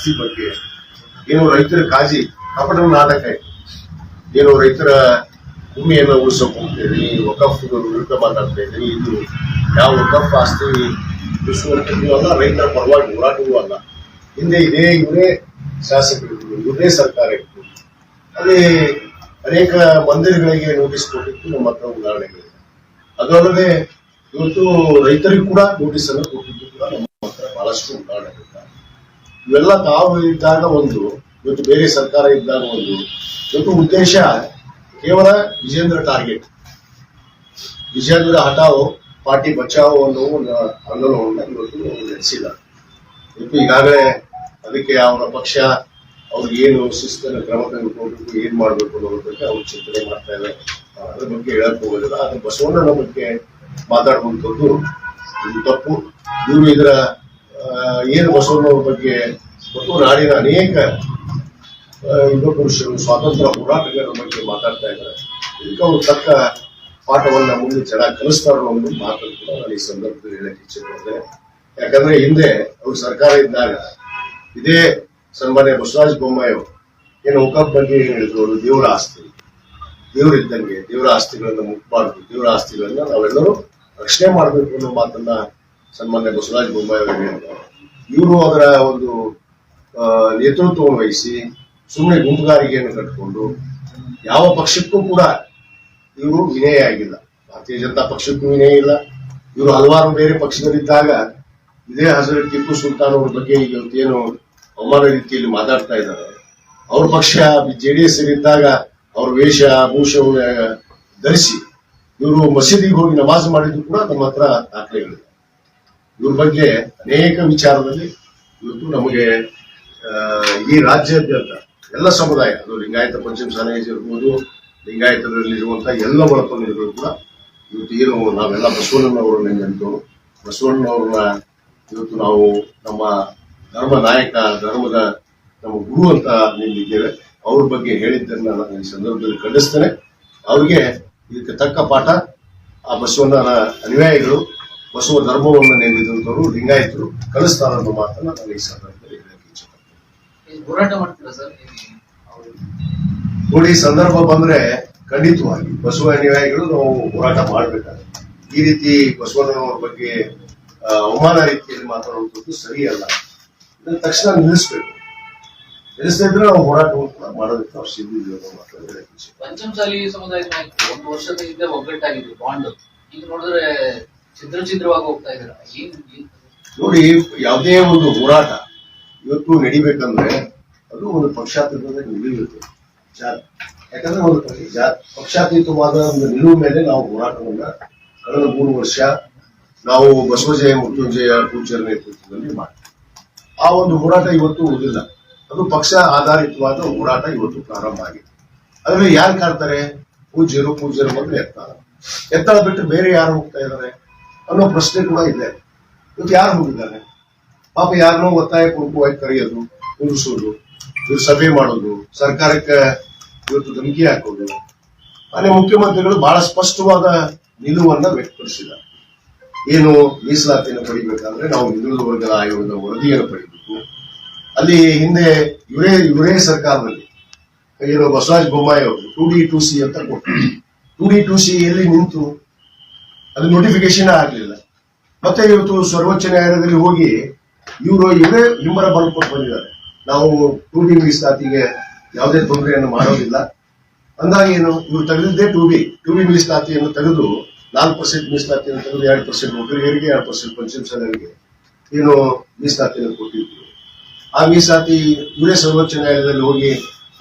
ಆಸ್ತಿ ಬಗ್ಗೆ. ಏನು ರೈತರ ಕಾಜಿ ಕಪಟ ನಾಟಕ. ಏನು ರೈತರ ಭೂಮಿಯನ್ನು ಉಳಿಸೋಕೆ ಹೋಗ್ತೀರಿ ವಕಫ್ ವಿರುದ್ಧ ಮಾತಾಡ್ತಾ ಇದು ಯಾವ ವಕಫ್ ಆಸ್ತಿ ಉಳಿಸುವಂಥದ್ದು ಅಲ್ಲ, ರೈತರ ಪರವಾಗಿ ಹೋರಾಟವೂ ಅಲ್ಲ. ಹಿಂದೆ ಇದೇ ಇವರೇ ಶಾಸಕರಿದ್ರು ಇವರೇ ಸರ್ಕಾರ ಇತ್ತು. ಅದೇ ಅನೇಕ ಮಂದಿರಗಳಿಗೆ ನೋಟಿಸ್ ಕೊಟ್ಟಿತ್ತು ನಮ್ಮ ಹತ್ರ ಉದಾಹರಣೆಗಳಿದೆ. ಅದಲ್ಲದೆ ಇವತ್ತು ರೈತರಿಗೂ ಕೂಡ ನೋಟಿಸ್ ಅನ್ನು ಕೊಟ್ಟಿದ್ದು ಕೂಡ ನಮ್ಮ ಹತ್ರ ಬಹಳಷ್ಟು ಉದಾಹರಣೆಗಳಿದ್ದಾವೆ ಇವೆಲ್ಲ ತಾವು ಇದ್ದಾಗ ಒಂದು, ಇವತ್ತು ಬೇರೆ ಸರ್ಕಾರ ಇದ್ದಾಗ ಒಂದು. ಇವತ್ತು ಉದ್ದೇಶ ಕೇವಲ ವಿಜೇಂದ್ರ ಟಾರ್ಗೆಟ್. ವಿಜೇಂದ್ರ ಹಟಾವೋ ಪಾರ್ಟಿ ಬಚಾವೋ ಅನ್ನೋ ಒಂದು ಆಂದೋಲನವನ್ನು ಇವತ್ತು ನಡೆಸಿಲ್ಲ. ಇವತ್ತು ಈಗಾಗಲೇ ಅದಕ್ಕೆ ಅವರ ಪಕ್ಷ ಅವ್ರಿಗೆ ಏನು ಶಿಸ್ತನ್ನು ಕ್ರಮ ತೆಗೆದುಕೊಂಡು ಏನ್ ಮಾಡ್ಬೇಕು ಅನ್ನೋದ್ರ ಬಗ್ಗೆ ಅವ್ರು ಚಿಂತನೆ ಮಾಡ್ತಾ ಇದೆ ಅದ್ರ ಬಗ್ಗೆ ಹೇಳಕ್ ಹೋಗೋದಿಲ್ಲ. ಆದ್ರೆ ಬಸವಣ್ಣನ ಬಗ್ಗೆ ಮಾತಾಡುವಂಥದ್ದು ತಪ್ಪು. ಇವರು ಇದರ ಏನು ಬಸವಣ್ಣವ್ರ ಬಗ್ಗೆ ಮತ್ತು ನಾಡಿನ ಅನೇಕ ಯುವ ಪುರುಷರು ಸ್ವಾತಂತ್ರ್ಯ ಹೋರಾಟಗಾರರ ಬಗ್ಗೆ ಮಾತಾಡ್ತಾ ಇದ್ದಾರೆ. ಇದಕ್ಕೆ ಅವರು ತಕ್ಕ ಪಾಠವನ್ನ ಮುಂದೆ ಚೆನ್ನಾಗಿ ಕಲಿಸ್ತಾರ ಅನ್ನೋ ಮಾತು ಕೂಡ ನಾನು ಈ ಸಂದರ್ಭದಲ್ಲಿ ಹೇಳಕ್ಕೆ ಇಚ್ಛೆ ಯಾಕಂದ್ರೆ ಹಿಂದೆ ಅವ್ರ ಸರ್ಕಾರ ಇದ್ದಾಗ ಇದೇ ಸನ್ಮಾನ್ಯ ಬಸವರಾಜ ಬೊಮ್ಮಾಯಿ ಏನು ಹುಕಪ್ ಬಗ್ಗೆ ಹೇಳಿದ್ರು ಅವರು, ದೇವರ ಆಸ್ತಿ. ದೇವ್ರ ಇದ್ದಂಗೆ, ದೇವರ ಆಸ್ತಿಗಳನ್ನ ಮುಟ್ಬಾರ್ದು ದೇವರ ಆಸ್ತಿಗಳನ್ನ ನಾವೆಲ್ಲರೂ ರಕ್ಷಣೆ ಮಾಡಬೇಕು ಅನ್ನೋ ಮಾತನ್ನ ಸನ್ಮಾನ್ಯ ಬಸವರಾಜ ಬೊಮ್ಮಾಯಿ ಅವರಿಗೆ ಇವರು ಅದರ ಒಂದು ನೇತೃತ್ವವನ್ನು ವಹಿಸಿ ಸುಮ್ಮನೆ ಗುಂಪುಗಾರಿಕೆಯನ್ನು ಕಟ್ಟಿಕೊಂಡು ಯಾವ ಪಕ್ಷಕ್ಕೂ ಕೂಡ ಇವರು ವಿನಯ ಆಗಿಲ್ಲ. ಭಾರತೀಯ ಜನತಾ ಪಕ್ಷಕ್ಕೂ ವಿನಯ ಇಲ್ಲ. ಇವರು ಹಲವಾರು ಬೇರೆ ಪಕ್ಷದಲ್ಲಿದ್ದಾಗ ಇದೇ ಹಜರತ್ ಟಿಪ್ಪು ಸುಲ್ತಾನ್ ಅವ್ರ ಬಗ್ಗೆ ಇವತ್ತೇನು ಅವಮಾನ ರೀತಿಯಲ್ಲಿ ಮಾತಾಡ್ತಾ ಇದ್ದಾರೆ. ಅವ್ರ ಪಕ್ಷ ಜೆ ಡಿ ಎಸ್ ಇದ್ದಾಗ ಅವ್ರ ವೇಷ ಭೂಷ ಧರಿಸಿ ಇವರು ಮಸೀದಿಗೆ ಹೋಗಿ ನಮಾಜ್ ಮಾಡಿದ್ರು ಕೂಡ ನಮ್ಮ ಹತ್ರ ದಾಖಲೆಗಳಿದೆ. ಇವ್ರ ಬಗ್ಗೆ ಅನೇಕ ವಿಚಾರದಲ್ಲಿ ಇವತ್ತು ನಮಗೆ ಈ ರಾಜ್ಯಾದ್ಯಂತ ಎಲ್ಲ ಸಮುದಾಯ, ಅದು ಲಿಂಗಾಯತ ಪಂಚಮ ಸಮಾಜ ಇರ್ಬೋದು ಲಿಂಗಾಯತದಲ್ಲಿರುವಂತಹ ಎಲ್ಲ ಒಳಪಂಗಡಗಳು ಕೂಡ ಇವತ್ತು ಏನು ನಾವೆಲ್ಲ ಬಸವಣ್ಣನವರನ್ನ ನೆನೆದು ಬಸವಣ್ಣನವ್ರನ್ನ ಇವತ್ತು ನಾವು ನಮ್ಮ ಧರ್ಮ ನಾಯಕ, ಧರ್ಮದ ನಮ್ಮ ಗುರು ಅಂತ ನಿಂತಿದ್ದೇವೆ ಅವ್ರ ಬಗ್ಗೆ ಹೇಳಿದ್ದನ್ನ ನಾನು ಈ ಸಂದರ್ಭದಲ್ಲಿ ಖಂಡಿಸ್ತೇನೆ. ಅವ್ರಿಗೆ ಇದಕ್ಕೆ ತಕ್ಕ ಪಾಠ ಆ ಬಸವಣ್ಣನ ಅನುಯಾಯಿಗಳು ಬಸವ ಧರ್ಮವನ್ನು ನೇಮಿದಂತವರು ಲಿಂಗಾಯತರು ಕಲಿಸ್ತಾರ ಅನ್ನೋ ಮಾತನ್ನ ನಾನು ಈ ಸಂದರ್ಭದಲ್ಲಿ ಹೇಳಕ್ಕೆ ಅವ್ರು ನೋಡಿ ಸಂದರ್ಭ ಬಂದ್ರೆ ಖಂಡಿತವಾಗಿ ಬಸವ ಅನುಯಾಯಿಗಳು ನಾವು ಹೋರಾಟ ಮಾಡ್ಬೇಕಾಗುತ್ತೆ. ಈ ರೀತಿ ಬಸವಣ್ಣನವ್ರ ಬಗ್ಗೆ ಅವಮಾನ ರೀತಿಯಲ್ಲಿ ಮಾತಾಡುವಂಥದ್ದು ಸರಿಯಲ್ಲ. ಇದನ್ನ ತಕ್ಷಣ ನಿಲ್ಲಿಸ್ಬೇಕು. ಇದ್ರೆ ನಾವು ಹೋರಾಟವನ್ನು ಕೂಡ ಮಾಡೋದಕ್ಕೆ ನಾವು ಮಾತನ್ನ ಹೇಳಿ ಪಂಚಮಸಾಲಿ ಸಮುದಾಯದ ಒಂದು ವರ್ಷದ ಹಿಂದೆ ಒಗ್ಗಟ್ಟಾಗಿದ್ರು ಬಾಂಡ್. ಈಗ ನೋಡಿದ್ರೆ ಛಿದ್ರ ಛಿದ್ರವಾಗಿ ಹೋಗ್ತಾ ಇದಾರೆ ಏನ್ ನೋಡಿ, ಯಾವುದೇ ಒಂದು ಹೋರಾಟ ಇವತ್ತು ನಡಿಬೇಕಂದ್ರೆ ಅದು ಒಂದು ಪಕ್ಷಾತೀತದ ನಿಲ್ಲಬೇಕು ಜಾತಿ. ಯಾಕಂದ್ರೆ ಒಂದು ಪಕ್ಷಾತೀತವಾದ ಒಂದು ನಿಲುವು ಮೇಲೆ ನಾವು ಹೋರಾಟವನ್ನ ಕಳೆದ ಮೂರು ವರ್ಷ ನಾವು ಬಸವಜಯ, ಮೃತ್ಯುಂಜಯ ಪೂಜ್ಯರ ನೇತೃತ್ವದಲ್ಲಿ ಮಾಡಿ ಆ ಒಂದು ಹೋರಾಟ ಇವತ್ತು ಉಳಿದಿಲ್ಲ. ಅದು ಪಕ್ಷ ಆಧಾರಿತವಾದ ಹೋರಾಟ ಇವತ್ತು ಪ್ರಾರಂಭ ಆಗಿದೆ. ಅದರಲ್ಲಿ ಯಾರು ಕಾಡ್ತಾರೆ? ಪೂಜ್ಯರು ಪೂಜ್ಯರು ಬಂದ್ರೆ ಎತ್ತಾಳ. ಎತ್ತಾಳ ಬಿಟ್ಟು ಬೇರೆ ಯಾರು ಹೋಗ್ತಾ ಇದ್ದಾರೆ? ಅನ್ನೋ ಪ್ರಶ್ನೆ ಕೂಡ ಇದೆ. ಇವತ್ತು ಯಾರು ಹೋಗಿದ್ದಾರೆ? ಪಾಪ ಯಾರನ್ನೋ ಒತ್ತಾಯ ಪೂರ್ವಕವಾಗಿ ಕರೆಯೋದು ಕೂರಿಸೋದು ಇವ್ರು ಸಭೆ ಮಾಡೋದು, ಸರ್ಕಾರಕ್ಕೆ ಇವತ್ತು ಧಮಕಿ ಹಾಕೋದು. ಅದೇ ಮುಖ್ಯಮಂತ್ರಿಗಳು ಬಹಳ ಸ್ಪಷ್ಟವಾದ ನಿಲುವನ್ನ ವ್ಯಕ್ತಪಡಿಸಿದ್ದಾರೆ. ಏನು ಮೀಸಲಾತಿಯನ್ನು ಪಡಿಬೇಕಾದ್ರೆ ನಾವು ಹಿಂದುಳಿದ ವರ್ಗದ ಆಯೋಗದ ವರದಿಯನ್ನು ಪಡಿಬೇಕು. ಅಲ್ಲಿ ಹಿಂದೆ ಇವರೇ ಇವರೇ ಸರ್ಕಾರದಲ್ಲಿ ಏನು ಬಸವರಾಜ ಬೊಮ್ಮಾಯಿ ಅವರು ಟು ಡಿ ಟು ಸಿ ಅಂತ ಕೊಟ್ಟರು. ಟು ಡಿ ಟು ಸಿ ಎಲ್ಲಿ ನಿಂತು ಅದು ನೋಟಿಫಿಕೇಶನ್ ಆಗಲಿಲ್ಲ. ಮತ್ತೆ ಇವತ್ತು ಸರ್ವೋಚ್ಚ ನ್ಯಾಯಾಲಯದಲ್ಲಿ ಹೋಗಿ ಇವರು ಇವರೇ ಹಿಂಬರ ಬರ್ಕೊಟ್ಟು ಬಂದಿದ್ದಾರೆ. ನಾವು ಟು ಡಿ ಮೀಸಲಾತಿಗೆ ಯಾವುದೇ ತೊಂದರೆಯನ್ನು ಮಾಡೋದಿಲ್ಲ. ಅಂದಾಗ ಏನು, ಇವರು ತೆಗೆದಿದ್ದೇ ಟು ಬಿ ಟು ಬಿ ಮೀಸಲಾತಿಯನ್ನು ತೆಗೆದು ನಾಲ್ಕು ಪರ್ಸೆಂಟ್ ಮೀಸಲಾತಿಯನ್ನು ತೆಗೆದು ಎರಡು ಪರ್ಸೆಂಟ್ ನೌಕರಿಗರಿಗೆ ಎರಡು ಪರ್ಸೆಂಟ್ ಪಂಚಮ ಸಾಲರಿಗೆ ಏನು ಮೀಸಲಾತಿಯನ್ನು ಕೊಟ್ಟಿದ್ರು. ಆ ಮೀಸಲಾತಿ ಇವರೇ ಸರ್ವೋಚ್ಚ ನ್ಯಾಯಾಲಯದಲ್ಲಿ ಹೋಗಿ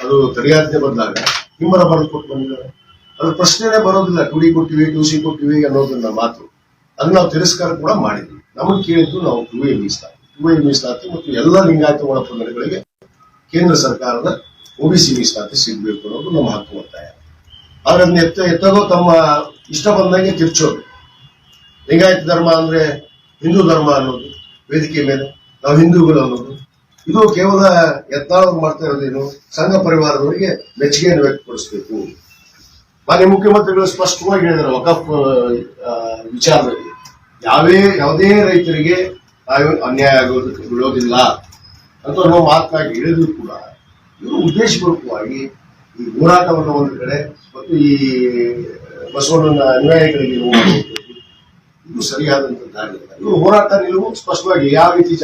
ಅದು ತಡೆಯಾಜ್ಞೆ ಬಂದಾಗ ಹಿಂಬರ ಬರೆದು ಕೊಟ್ಟು ಬಂದಿದ್ದಾರೆ. ಅದ್ರ ಪ್ರಶ್ನೆನೇ ಬರೋದಿಲ್ಲ, ಟು ಡಿ ಕೊಟ್ಟಿವಿ ಟು ಸಿ ಕೊಟ್ಟಿವಿ ಅನ್ನೋದನ್ನ ಮಾತು ಅದನ್ನ ನಾವು ತಿರಸ್ಕಾರ ಕೂಡ ಮಾಡಿದ್ವಿ. ನಮಗೆ ಕೇಳಿದ್ದು ನಾವು ಟು ಎ ಮೀಸಲಾತಿ ಟು ಎ ಮೀಸಲಾತಿ ಮತ್ತು ಎಲ್ಲ ಲಿಂಗಾಯತ ಒಳಪಂಗಡಗಳಿಗೆ ಕೇಂದ್ರ ಸರ್ಕಾರದ ಒಬಿಸಿ ಮೀಸಲಾತಿ ಸಿಗಬೇಕು ಅನ್ನೋದು ನಮ್ಮ ಹಕ್ಕು ಒತ್ತಾಯ ಆದ್ರೆ ಅದನ್ನ ಎತ್ತ, ಎತ್ತೋದು ತಮ್ಮ ಇಷ್ಟ ಬಂದಂಗೆ ತಿರ್ಚೋದು. ಲಿಂಗಾಯತ ಧರ್ಮ ಅಂದ್ರೆ ಹಿಂದೂ ಧರ್ಮ ಅನ್ನೋದು, ವೇದಿಕೆ ಮೇಲೆ ನಾವು ಹಿಂದೂಗಳು ಅನ್ನೋದು. ಇದು ಕೇವಲ ಯತ್ನಾಳ್ ಮಾಡ್ತಾ ಇರೋದೇನು, ಸಂಘ ಪರಿವಾರದವರಿಗೆ ಮೆಚ್ಚುಗೆಯನ್ನು ವ್ಯಕ್ತಪಡಿಸಬೇಕು. ಮಾನ್ಯ ಮುಖ್ಯಮಂತ್ರಿಗಳು ಸ್ಪಷ್ಟವಾಗಿ ಹೇಳಿದ್ದಾರೆ, ವಕಫ್ ವಿಚಾರದಲ್ಲಿ. ಯಾವೇ, ಯಾವುದೇ ರೈತರಿಗೆ ಅನ್ಯಾಯ ಆಗೋದಕ್ಕೆ ಬಿಡೋದಿಲ್ಲ ಅಂತ ನಾವು ಮಾತನಾಗಿ ಹೇಳಿದ್ರು ಕೂಡ, ಇವರು ಉದ್ದೇಶಪೂರ್ವಕವಾಗಿ ಈ ಹೋರಾಟವನ್ನು ಒಂದು ಕಡೆ ಮತ್ತು ಈ ಬಸವಣ್ಣನ ಅನ್ಯಾಯಗಳಿಗೆ ಇದು ಸರಿಯಾದಂತ ದಾರಿ. ಇವರು ಹೋರಾಟ ನಿಲುವು ಸ್ಪಷ್ಟವಾಗಿ ಯಾವ ರೀತಿ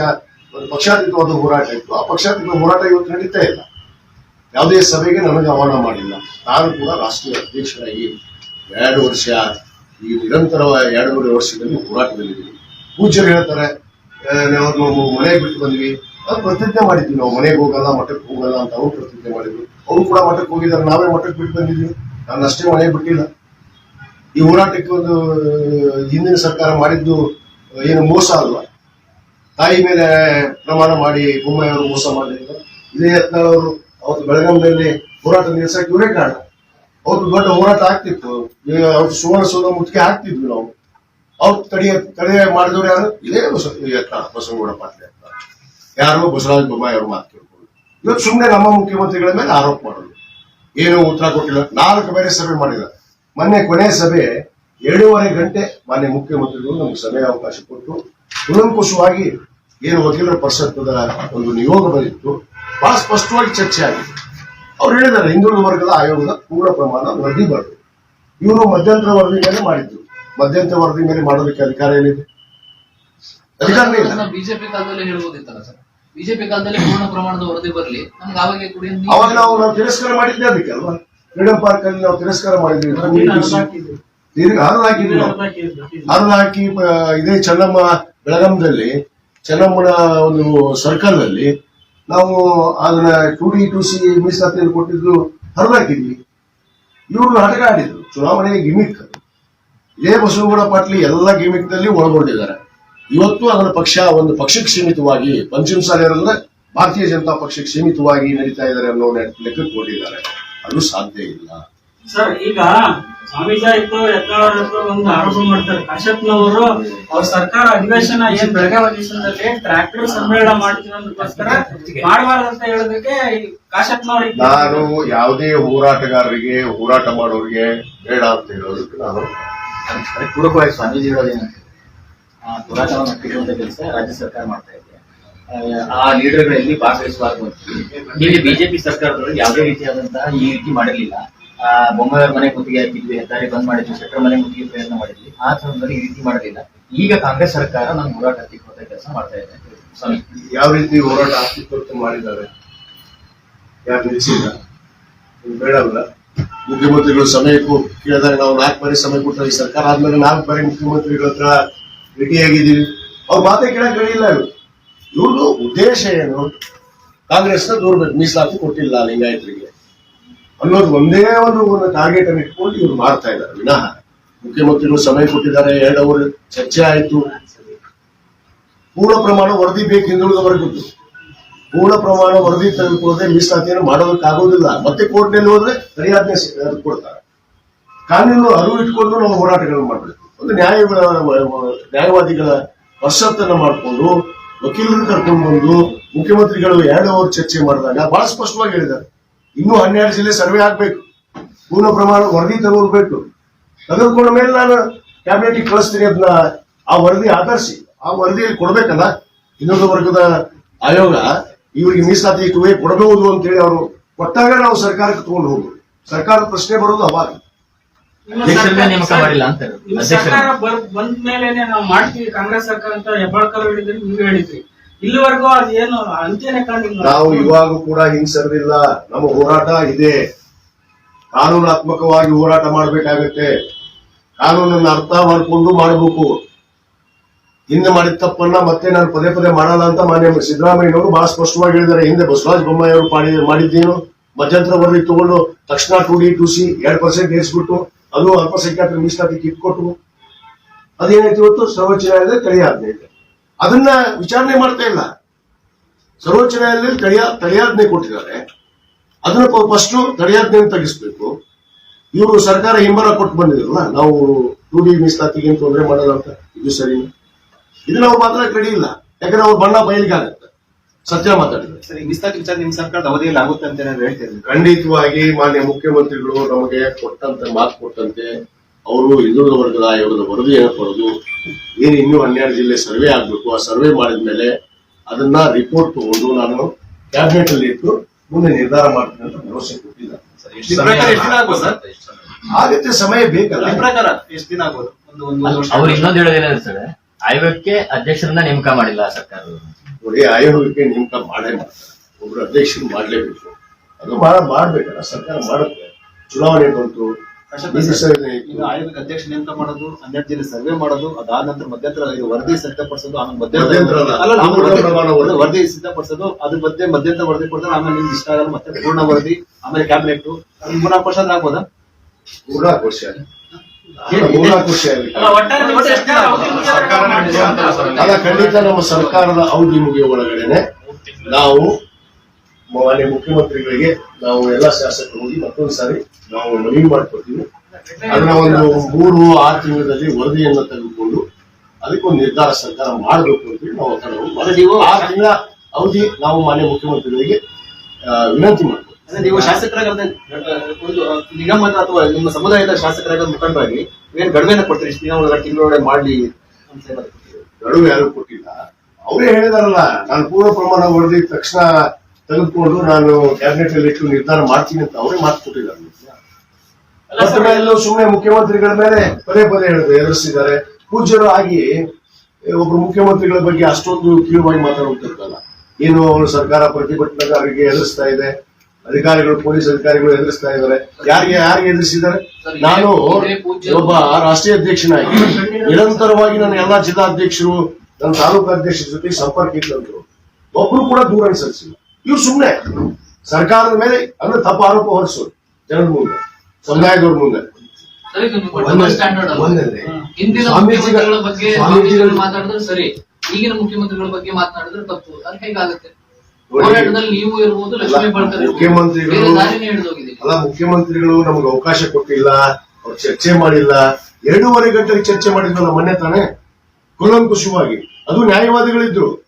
ಒಂದು ಪಕ್ಷಾತೀತವಾದ ಹೋರಾಟ ಇತ್ತು, ಆ ಪಕ್ಷಾತೀತ ಹೋರಾಟ ಇವತ್ತು ನಡೀತಾ ಇಲ್ಲ. ಯಾವುದೇ ಸಭೆಗೆ ನನಗೆ ಆಹ್ವಾನ ಮಾಡಿಲ್ಲ. ನಾನು ಕೂಡ ರಾಷ್ಟ್ರೀಯ ಅಧ್ಯಕ್ಷರಾಗಿ ಎರಡು ವರ್ಷ ಈ ನಿರಂತರ ಎರಡೂವರೆ ವರ್ಷದಲ್ಲಿ ಹೋರಾಟದಲ್ಲಿದ್ದೀವಿ ಪೂಜ್ಯರು ಹೇಳ್ತಾರೆ ನಾವು ಮನೆಗೆ ಬಿಟ್ಟು ಬಂದ್ವಿ. ಅದು ಪ್ರತಿಜ್ಞೆ ಮಾಡಿದ್ವಿ. ನಾವು ಮನೆಗೆ ಹೋಗಲ್ಲ, ಮಠಕ್ಕೆ ಹೋಗಲ್ಲ ಅಂತ ಅವ್ರು ಪ್ರತಿಜ್ಞೆ ಮಾಡಿದ್ರು. ಅವರು ಕೂಡ ಮಠಕ್ಕೆ ಹೋಗಿದ್ದಾರೆ. ನಾವೇ ಮಠಕ್ಕೆ ಬಿಟ್ಟು ಬಂದಿದ್ವಿ ನಾನು ಅಷ್ಟೇ ಮನೆಗೆ ಬಿಟ್ಟಿಲ್ಲ. ಈ ಹೋರಾಟಕ್ಕೆ ಒಂದು ಹಿಂದಿನ ಸರ್ಕಾರ ಮಾಡಿದ್ದು ಏನು ಮೋಸ ಅಲ್ವಾ? ತಾಯಿ ಮೇಲೆ ಪ್ರಮಾಣ ಮಾಡಿ ಬೊಮ್ಮಾಯಿಯವರು ಮೋಸ ಮಾಡಿದ್ರು. ಇದೇ ಯತ್ನ ಅವರು ಅವತ್ತು ಬೆಳಗಾವಿಯಲ್ಲಿ ಹೋರಾಟ ನಿಲ್ಸಕ್ಕೆ ಇವರೇ ಕಾರಣ. ಅವತ್ತು ದೊಡ್ಡ ಹೋರಾಟ ಆಗ್ತಿತ್ತು. ಅವತ್ತು ಸುವರ್ಣ ಸೌಧ ಮುತ್ತಿಗೆ ಹಾಕ್ತಿದ್ವಿ ನಾವು. ಅವ್ರು ತಡೆಯ ತಡೆಯ ಮಾಡಿದವ್ರು ಯಾರು? ಇದೇ ಬಸ ಯತ್ನಾಳ್ ಬಸವನಗೌಡ ಪಾಟೀಲ್ ಯತ್ನ. ಯಾರು? ಬಸವರಾಜ ಬೊಮ್ಮಾಯಿ ಅವ್ರು ಮಾತು ಕೇಳ್ಕೊಂಡು ಇವತ್ತು ಸುಮ್ಮನೆ ನಮ್ಮ ಮುಖ್ಯಮಂತ್ರಿಗಳ ಮೇಲೆ ಆರೋಪ ಮಾಡೋದು. ಏನು ಉತ್ತರ ಕೊಟ್ಟಿಲ್ಲ. ನಾಲ್ಕು ಬೇರೆ ಸಭೆ ಮಾಡಿಲ್ಲ. ಮೊನ್ನೆ ಕೊನೆ ಸಭೆ ಏಳೂವರೆ ಗಂಟೆ ಮಾನ್ಯ ಮುಖ್ಯಮಂತ್ರಿಗಳು ನಮ್ಗೆ ಸಭೆ ಅವಕಾಶ ಕೊಟ್ಟು ಕುಲಂಕುಶವಾಗಿ ಏನು ವಕೀಲರ ಪರಿಷತ್ವದ ಒಂದು ನಿಯೋಗ ಬಂದಿತ್ತು. ಬಹಳ ಸ್ಪಷ್ಟವಾಗಿ ಚರ್ಚೆ ಆಗಿದೆ ಅವ್ರು ಹೇಳಿದ್ದಾರೆ ಹಿಂದುಳಿದ ವರ್ಗದ ಆಯೋಗದ ಪೂರ್ಣ ಪ್ರಮಾಣ ವರದಿ ಬರಬೇಕು ಇವರು ಮಧ್ಯಂತರ ವರದಿ ಮೇಲೆ ಮಾಡಿದ್ರು. ಮಧ್ಯಂತರ ವರದಿ ಮೇಲೆ ಮಾಡೋದಕ್ಕೆ ಅಧಿಕಾರ ಏನಿದೆ? ಅಧಿಕಾರನೇ ಇಲ್ಲ. ಬಿಜೆಪಿ ಕಾಲದಲ್ಲಿ ಹೇಳ್ಬೋದಿತ್ತಲ್ಲ ಸರ್. ಬಿಜೆಪಿ ಕಾಲದಲ್ಲಿ ಪೂರ್ಣ ಪ್ರಮಾಣದ ವರದಿ ಬರ್ಲಿ. ನಮ್ಗೆ ಅವಾಗ ಕುಡಿಯೋ ನೀರು- ಅವಾಗ ನಾವು ನಾವು ತಿರಸ್ಕಾರ ಮಾಡಿದ್ದೆ ಅದಕ್ಕೆ ಅಲ್ವಾ ಫ್ರೀಡಂ ಪಾರ್ಕ್ ಅಲ್ಲಿ ನಾವು ತಿರಸ್ಕಾರ ಮಾಡಿದ್ವಿ. ನೀರಿಗೆ ಹರಿದು ಹಾಕಿದ್ವಿ ಹಾಲು ಹರಿದು ಹಾಕಿ ಇದೇ ಚೆನ್ನಮ್ಮ ಬೆಳಗಾಂದಲ್ಲಿ ಚೆನ್ನಮ್ಮನ ಒಂದು ಸರ್ಕಲ್ ಅಲ್ಲಿ ನಾವು ಅದನ್ನ ಟು ಡಿ ಟು ಸಿ ಮೀಸಲಾತಿಯಲ್ಲಿ ಕೊಟ್ಟಿದ್ದು ಹರಿದಾಕಿದ್ವಿ ಇವರು ನಾಟಕ ಆಡಿದ್ರು ಚುನಾವಣೆ ಗಿಮಿಕ್. ಇದೇ ಬಸವಗೌಡ ಪಾಟ್ಲಿ ಎಲ್ಲ ಗಿಮಿಕ್ನಲ್ಲಿ ಒಳಗೊಂಡಿದ್ದಾರೆ. ಇವತ್ತು ಅದರ ಪಕ್ಷ ಒಂದು ಪಕ್ಷಕ್ಕೆ ಸೀಮಿತವಾಗಿ ಪಂಚಮ ಇರೋದ್ರೆ ಭಾರತೀಯ ಜನತಾ ಪಕ್ಷಕ್ಕೆ ಸೀಮಿತವಾಗಿ ನಡೀತಾ ಇದ್ದಾರೆ ಅನ್ನೋ ಲೆಕ್ಕಕ್ಕೆ ಕೊಟ್ಟಿದ್ದಾರೆ. ಅದು ಸಾಧ್ಯ ಇಲ್ಲ. ಸರ್ ಈಗ ಸ್ವಾಮೀಜಿ ಆಯ್ತು ಯತ್ನಾಳ್ ಆಯ್ತು ಒಂದು ಆರೋಪ ಮಾಡ್ತಾರೆ. ಕಾಶಪ್ಪನವರು ಅವ್ರ ಸರ್ಕಾರ ಅಧಿವೇಶನ ಏನ್ ಬೆಳಗಾವಿ ಅಧಿವೇಶನದಲ್ಲಿ ಟ್ರ್ಯಾಕ್ಟರ್ ಸಮ್ಮೇಳನ ಮಾಡ್ತೀವಿ ಅನ್ನೋದಕ್ಕೋಸ್ಕರ ಮಾಡಬಾರ್ದಂತ ಹೇಳೋದಕ್ಕೆ ಈ ಕಾಶ್ಯಪ್ನವ್ರಿಗೆ ನಾನು ಯಾವುದೇ ಹೋರಾಟಗಾರರಿಗೆ ಹೋರಾಟ ಮಾಡೋರಿಗೆ ಬೇಡ ಅಂತ ಹೇಳೋದಕ್ಕೆ ನಾನು ಪೂರಕವಾಗಿ ಸ್ವಾಮೀಜಿ ಹೇಳೋದೇನಂತ ಹೋರಾಟವನ್ನು ಕಟ್ಟುವಂತ ಕೆಲಸ ರಾಜ್ಯ ಸರ್ಕಾರ ಮಾಡ್ತಾ ಇದೆ. ಆ, ಲೀಡರ್ ಲೀಡರ್ಗಳಲ್ಲಿ ಇಲ್ಲಿ ಬಿಜೆಪಿ ಸರ್ಕಾರದವರು ಯಾವುದೇ ರೀತಿಯಾದಂತಹ ಈ ರೀತಿ ಮಾಡಿರ್ಲಿಲ್ಲ ಆ, ಬೊಮ್ಮಾಯಿಯವ್ರ ಮನೆ ಮುತ್ತಿಗೆ ಹಾಕಿದ್ವಿ ಹೆದ್ದಾರಿ ಬಂದ್ ಮಾಡಿದ್ವಿ. ಶೆಟ್ಟರ್ ಮನೆ ಮುತ್ತಿಗೆ ಪ್ರಯತ್ನ ಮಾಡಿದ್ವಿ. ಆ ಸಂದರ್ಭದಲ್ಲಿ ಈ ರೀತಿ ಮಾಡಲಿಲ್ಲ. ಈಗ ಕಾಂಗ್ರೆಸ್ ಸರ್ಕಾರ ನಮ್ಮ ಹೋರಾಟ ಕೆಲಸ ಮಾಡ್ತಾ ಇದೆ ಯಾವ ರೀತಿ ಹೋರಾಟ ಅಸ್ತಿತ್ವ ಮಾಡಿದ್ದಾರೆ? ಯಾರು ನಿಲ್ಲಿಸಿಲ್ಲ? ಇದು ಬೇಡ ಅಲ್ಲ ಮುಖ್ಯಮಂತ್ರಿಗಳು ಸಮಯಕ್ಕೂ ಕೇಳಿದಾಗ ನಾವು ನಾಲ್ಕು ಬಾರಿ ಸಮಯ ಕೊಟ್ಟರೆ ಈ ಸರ್ಕಾರ ಆದ್ಮೇಲೆ ನಾಲ್ಕು ಬಾರಿ ಮುಖ್ಯಮಂತ್ರಿಗಳ ಹತ್ರ ಭೇಟಿಯಾಗಿದ್ದೀವಿ ಅವ್ರ ಮಾತೇ ಕೇಳಕ್ ಇವ್ರದ್ದು ಉದ್ದೇಶ ಏನು? ಕಾಂಗ್ರೆಸ್ನ ದೂರಬೇಕು ಮೀಸಲಾತಿ ಕೊಟ್ಟಿಲ್ಲ ಲಿಂಗಾಯತರಿಗೆ. ಅನ್ನೋದು ಒಂದೇ ಒಂದು ಒಂದು ಟಾರ್ಗೆಟ್ ಅನ್ನು ಇಟ್ಕೊಂಡು ಇವ್ರು ಮಾಡ್ತಾ ಇದ್ದಾರೆ. ವಿನಃ ಮುಖ್ಯಮಂತ್ರಿಗಳು ಸಮಯ ಕೊಟ್ಟಿದ್ದಾರೆ, ಎರಡು ಅವರ್ ಚರ್ಚೆ ಆಯಿತು. ಪೂರ್ಣ ಪ್ರಮಾಣ ವರದಿ ಬೇಕು ಹಿಂದುಳಿದವರೆಗೂ. ಪೂರ್ಣ ಪ್ರಮಾಣ ವರದಿ ತೆಗೆದುಕೊಳ್ಳದೆ ಮೀಸಲಾತಿಯನ್ನು ಮಾಡೋದಕ್ಕಾಗೋದಿಲ್ಲ. ಮತ್ತೆ ಕೋರ್ಟ್ನಲ್ಲಿ ಹೋದ್ರೆ ಸರಿಯಾಜ್ಞೆ ಸಿ- ಅದು ಕೊಡ್ತಾರೆ. ಕಾನೂನು ಅರಿವು ಇಟ್ಕೊಂಡು ನಾವು ಹೋರಾಟಗಳನ್ನು ಮಾಡಬೇಕು. ಒಂದು ನ್ಯಾಯ ನ್ಯಾಯವಾದಿಗಳ ವರ್ಷತ್ತನ್ನ ಮಾಡಿಕೊಂಡು ವಕೀಲರು ಕರ್ಕೊಂಡು ಬಂದು ಮುಖ್ಯಮಂತ್ರಿಗಳು ಎರಡು ಅವರ್ ಚರ್ಚೆ ಮಾಡಿದಾಗ ಬಹಳ ಸ್ಪಷ್ಟವಾಗಿ ಹೇಳಿದ್ದಾರೆ. ಇನ್ನೂ ಹನ್ನೆರಡು ಜಿಲ್ಲೆ ಸರ್ವೆ ಆಗ್ಬೇಕು. ಪೂರ್ಣ ಪ್ರಮಾಣ ವರದಿ ತಗೊಳ್ಬೇಕು. ತೆಗೆದುಕೊಂಡ ಮೇಲೆ ನಾನು ಕ್ಯಾಬಿನೆಟ್ ಕಳಿಸ್ತೀನಿ ಅದನ್ನ ಆ ವರದಿ ಆಧರಿಸಿ. ಆ ವರದಿಯಲ್ಲಿ ಕೊಡ್ಬೇಕಲ್ಲ? ಇನ್ನೊಂದು ವರ್ಗದ ಆಯೋಗ ಇವರಿಗೆ ಮೀಸಲಾತಿ ಕುವೆ ಕೊಡಬಹುದು ಅಂತ ಹೇಳಿ ಅವರು ಕೊಟ್ಟಾಗ ನಾವು ಸರ್ಕಾರಕ್ಕೆ ತಗೊಂಡು ಹೋಗ್ಬೋದು. ಸರ್ಕಾರದ ಪ್ರಶ್ನೆ ಬರೋದು ಅವಾಗ. ಸರ್ಕಾರ- ಬಂದ ನಾವು ಮಾಡ್ತೀವಿ. ಕಾಂಗ್ರೆಸ್ ಸರ್ಕಾರ ಅಂತ ಹೆಬ್ಬಾಳ್ಕರ್ ಹೇಳಿದ್ರಿ ನೀವು ಹೇಳಿದ್ರಿ. ಇಲ್ಲಿವರೆಗೂ ಅಂತ್ಯನೇ ಕಂಡಿಲ್ಲ. ನಾವು ಇವಾಗ ಕೂಡ ಹಿಂಸರಿಲ್ಲ ನಮ್ಮ ಹೋರಾಟ ಇದೆ. ಕಾನೂನಾತ್ಮಕವಾಗಿ ಹೋರಾಟ ಮಾಡಬೇಕಾಗತ್ತೆ. ಕಾನೂನನ್ನ ಅರ್ಥ ಮಾಡಿಕೊಂಡು ಮಾಡಬೇಕು. ಹಿಂದೆ ಮಾಡಿದ ತಪ್ಪನ್ನ ಮತ್ತೆ ನಾನು ಪದೇ ಪದೇ ಮಾಡಲ್ಲ ಅಂತ ಮಾನ್ಯ ಸಿದ್ದರಾಮಯ್ಯನವರು ಬಹಳ ಸ್ಪಷ್ಟವಾಗಿ ಹೇಳಿದ್ದಾರೆ. ಹಿಂದೆ ಬಸವರಾಜ ಬೊಮ್ಮಾಯಿ ಅವರು ಮಾಡಿ ಮಾಡಿದ್ದೇನು. ಮಧ್ಯಂತರ ವರದಿ ತಗೊಂಡು ತಕ್ಷಣ ಟು ಡಿ ಟು ಸಿ ಎರಡು ಪರ್ಸೆಂಟ್ ಏರಿಸ್ಬಿಟ್ಟು ಅದು ಅಲ್ಪಸಂಖ್ಯಾತರ ಮೀಸಲಾತಿ ಕಿಟ್ಕೊಟ್ಟು ಅದೇನೈತಿ ಇವತ್ತು? ಸರ್ವೋಚ್ಚ ನ್ಯಾಯಾಲಯ ತಡೆ ಆಜ್ಞೆ ಅದನ್ನ ವಿಚಾರಣೆ ಮಾಡ್ತಾ ಇಲ್ಲ. ಸರ್ವೋಚ್ಚ ನ್ಯಾಯಾಲಯದಲ್ಲಿ ತಡೆಯ ತಡೆಯಾಜ್ಞೆ ಕೊಟ್ಟಿದ್ದಾರೆ. ಅದನ್ನ ಫಸ್ಟ್ ತಡೆಯಾಜ್ಞೆಯನ್ನು ತಗ್ಗಿಸ್ಬೇಕು ಇವರು ಸರ್ಕಾರ ಹಿಂಬರ ಕೊಟ್ಟು ಬಂದಿದ್ರಲ್ಲ ನಾವು ಟು ಡಿ ಮೀಸಲಾತಿಗೆ ಏನ್ ತೊಂದರೆ ಮಾಡಲ್ಲ ಅಂತ? ಇದು ಸರಿ ಇದು ನಾವು ಮಾತ್ರ ಕಡಿಯಿಲ್ಲ ಇಲ್ಲ. ಯಾಕಂದ್ರೆ ಅವ್ರ ಬಣ್ಣ ಬಯಲಿಗೆ ಆಗುತ್ತೆ. ಸತ್ಯ ಮಾತಾಡಿದ್ರೆ. ಸರಿ ಮೀಸಲಾತಿ ವಿಚಾರ ನಿಮ್ಮ ಸರ್ಕಾರದ ಅವಧಿಯಲ್ಲಿ ಆಗುತ್ತೆ ಅಂತ ಹೇಳ್ತೇನೆ ಖಂಡಿತವಾಗಿ ಮಾನ್ಯ ಮುಖ್ಯಮಂತ್ರಿಗಳು ನಮಗೆ ಕೊಟ್ಟಂತೆ ಮಾತು ಕೊಟ್ಟಂತೆ ಅವರು ಹಿಂದುಳಿದ ವರ್ಗದ ಆಯೋಗದ ವರದಿ ಪಡೆದು ಏನು ಇನ್ನೂ ಹನ್ನೆರಡು ಜಿಲ್ಲೆ ಸರ್ವೆ ಆಗ್ಬೇಕು. ಆ ಸರ್ವೆ ಮಾಡಿದ್ಮೇಲೆ ಅದನ್ನ ರಿಪೋರ್ಟ್ ತಗೊಂಡು ನಾನು ಕ್ಯಾಬಿನೆಟ್ ಅಲ್ಲಿ ಇಟ್ಟು ಮುಂದೆ ನಿರ್ಧಾರ ಮಾಡ್ತೀನಿ ಅಂತ ಭರವಸೆ ಕೊಟ್ಟಿದ್ದಾರೆ ಆಗತ್ತೆ ಸಮಯ ಬೇಕಲ್ಲ. ಪ್ರಕಾರ ಎಷ್ಟು ದಿನ ಆಗ್ಬೋದು? ಒಂದು ಒಂದು ಒಂದು ವರ್ಷ. ಅವ್ರು ಇನ್ನೊಂದು ಹೇಳೋದೇನಾದ್ರೆ ಸರ್. ಆಯೋಗಕ್ಕೆ ಅಧ್ಯಕ್ಷರನ್ನ ನೇಮಕ ಮಾಡಿಲ್ಲ ಸರ್ಕಾರದವರು ನೋಡಿ ಆಯೋಗಕ್ಕೆ ನೇಮಕ ಮಾಡೇ ಮಾಡ್ತಾರೆ. ಒಬ್ರು ಅಧ್ಯಕ್ಷರು ಮಾಡಲೇಬೇಕು. ಅದು ಮಾಡ ಮಾಡ್ಬೇಕಲ್ಲ ಸರ್ಕಾರ ಮಾಡುತ್ತೆ. ಚುನಾವಣೆ ಬಂತು. ಆಯೋಗದ ಅಧ್ಯಕ್ಷ ನೇಮಕ ಮಾಡೋದು ಹನ್ನೆರಡು ಜಿಲ್ಲೆ ಸರ್ವೆ ಮಾಡೋದು ಅದಾದ ನಂತರ ಮಧ್ಯಂತರ ವರದಿ ಸಿದ್ಧಪಡಿಸೋದು ಆಮೇಲೆ ಮಧ್ಯಂತರ ಪೂರ್ಣ ವರದಿ- ಪ್ರಮಾಣ ವರದಿ. ವರದಿ ಸಿದ್ಧಪಡಿಸೋದು ಅದ್ರ ಬಗ್ಗೆ ಮಧ್ಯಂತರ ವರದಿ ಕೊಡ್ತಾರೆ ಆಮೇಲೆ ನಿಮ್ಗೆ ಇಷ್ಟ ಆಗಲ್ಲ ಮತ್ತೆ ಪೂರ್ಣ ವರದಿ ಆಮೇಲೆ ಕ್ಯಾಬಿನೆಟ್ ಮೂರ್ನಾಲ್ಕು ವರ್ಷ ಆದ್ರೆ ಆಗ್ಬೋದಾ ಮೂರ್ನಾಲ್ಕು ವರ್ಷ ಅಲ್ಲ ಖಂಡಿತ ನಮ್ಮ ಸರ್ಕಾರದ ಅವಧಿ ಮುಗಿಯ ಒಳಗಡೆನೆ ನಾವು ಮಾನ್ಯ ಮುಖ್ಯಮಂತ್ರಿಗಳಿಗೆ ನಾವು ಎಲ್ಲ ಶಾಸಕರು ಹೋಗಿ ಮತ್ತೊಂದು ಸಾರಿ ನಾವು ಮನವಿ ಮಾಡ್ಕೊತೀವಿ ಅದನ್ನ ಒಂದು ಮೂರು ಆರು ತಿಂಗಳಲ್ಲಿ ವರದಿಯನ್ನು ತೆಗೆದುಕೊಂಡು ಅದಕ್ಕೊಂದು ನಿರ್ಧಾರ ಸರ್ಕಾರ ಮಾಡಬೇಕು ಅಂತೇಳಿ ನಾವು ಒತ್ತಡ ಆರು ತಿಂಗಳ ಅವಧಿ ನಾವು ಮಾನ್ಯ ಮುಖ್ಯಮಂತ್ರಿಗಳಿಗೆ ವಿನಂತಿ ಮಾಡ್ತೀವಿ ನೀವು ಶಾಸಕರಾಗ ಒಂದು ನಿಗಮದ ಅಥವಾ ನಿಮ್ಮ ಸಮುದಾಯದ ಶಾಸಕರಾಗ ಮುಖಂಡರಾಗಿ ಏನ್ ಗಡುವೆನ ಕೊಡ್ತೀರಿ? ಇಷ್ಟು ದಿನ ಒಳಗಡೆ ತಿಂಗಳೊಳಗೆ ಮಾಡಲಿ ಅಂತ? ಗಡುವು ಯಾರು ಕೊಟ್ಟಿಲ್ಲ. ಅವರೇ ಹೇಳಿದಾರಲ್ಲ ನಾನು ಪೂರ್ವ ಪ್ರಮಾಣ ವರದಿ ತಕ್ಷಣ ತೆಗೆದುಕೊಂಡು ನಾನು ಕ್ಯಾಬಿನೆಟ್ ಅಲ್ಲಿ ಇಟ್ಟು ನಿರ್ಧಾರ ಮಾಡ್ತೀನಿ ಅಂತ ಅವರೇ ಮಾತು ಕೊಟ್ಟಿದ್ದಾರೆ ಸುಮ್ಮನೆ ಮುಖ್ಯಮಂತ್ರಿಗಳ ಮೇಲೆ ಪದೇ ಪದೇ ಹೇಳಿದ್ರು ಎದುರಿಸಿದ್ದಾರೆ. ಪೂಜ್ಯರು ಆಗಿ ಒಬ್ರು ಮುಖ್ಯಮಂತ್ರಿಗಳ ಬಗ್ಗೆ ಅಷ್ಟೊಂದು ಕೀಳುವಾಗಿ ಮಾತಾಡುತ್ತಿರ್ತಲ್ಲ ಏನು ಅವರು ಸರ್ಕಾರ ಪ್ರತಿಭಟನಾಕಾರರಿಗೆ ಎದುರಿಸ್ತಾ ಇದೆ ಅಧಿಕಾರಿಗಳು ಪೊಲೀಸ್ ಅಧಿಕಾರಿಗಳು ಎದುರಿಸ್ತಾ ಇದ್ದಾರೆ. ಯಾರಿಗೆ ಯಾರಿಗೆ ಎದುರಿಸಿದ್ದಾರೆ? ನಾನು ಒಬ್ಬ ರಾಷ್ಟ್ರೀಯ ಅಧ್ಯಕ್ಷನಾಗಿ ನಿರಂತರವಾಗಿ ನನ್ನ ಎಲ್ಲಾ ಜಿಲ್ಲಾಧ್ಯಕ್ಷರು ನನ್ನ ತಾಲೂಕು ಅಧ್ಯಕ್ಷರ ಜೊತೆ ಸಂಪರ್ಕ ಇಟ್ಟಂದ್ರು ಒಬ್ರು ಕೂಡ ದೂರ ಸಲ್ಲಿಸಿಲ್ಲ ಇವ್ರು ಸುಮ್ಮನೆ ಸರ್ಕಾರದ ಮೇಲೆ ಅಂದ್ರೆ ತಪ್ಪು ಆರೋಪ ಹೊರಿಸೋದು ಜನರ ಮುಂದೆ. ಸಮುದಾಯದವ್ರ ಮುಂದೆ. ಹಿಂದಿನ ಮುಖ್ಯಮಂತ್ರಿಗಳ ಬಗ್ಗೆ ಸ್ವಾಮೀಜಿಗಳು- ಮಾತಾಡಿದ್ರೆ ಸರಿ. ಈಗಿನ ಮುಖ್ಯಮಂತ್ರಿಗಳ ಬಗ್ಗೆ ಮಾತನಾಡಿದ್ರೆ ತಪ್ಪು. ಅದು ಹೇಗಾಗುತ್ತೆ ಹೋರಾಟದಲ್ಲಿ ನೀವು ಇರ್ಬೋದು ಲಕ್ಷ್ಮೀ ಬಳ್ಕರ್ ಇರ್ಬೋದು. ಮುಖ್ಯಮಂತ್ರಿಗಳು- ಅಲ್ಲ ಮುಖ್ಯಮಂತ್ರಿಗಳು ನಮ್ಗೆ ಅವಕಾಶ ಕೊಟ್ಟಿಲ್ಲ ಅವ್ರು ಚರ್ಚೆ ಮಾಡಿಲ್ಲ. ಎರಡೂವರೆ ಗಂಟೆಗೆ ಚರ್ಚೆ ಮಾಡಿದ್ವಲ್ಲ ಮೊನ್ನೆ ತಾನೆ? ಕುಲಂಕುಷವಾಗಿ ಅದು ನ್ಯಾಯವಾದಿಗಳಿದ್ರು.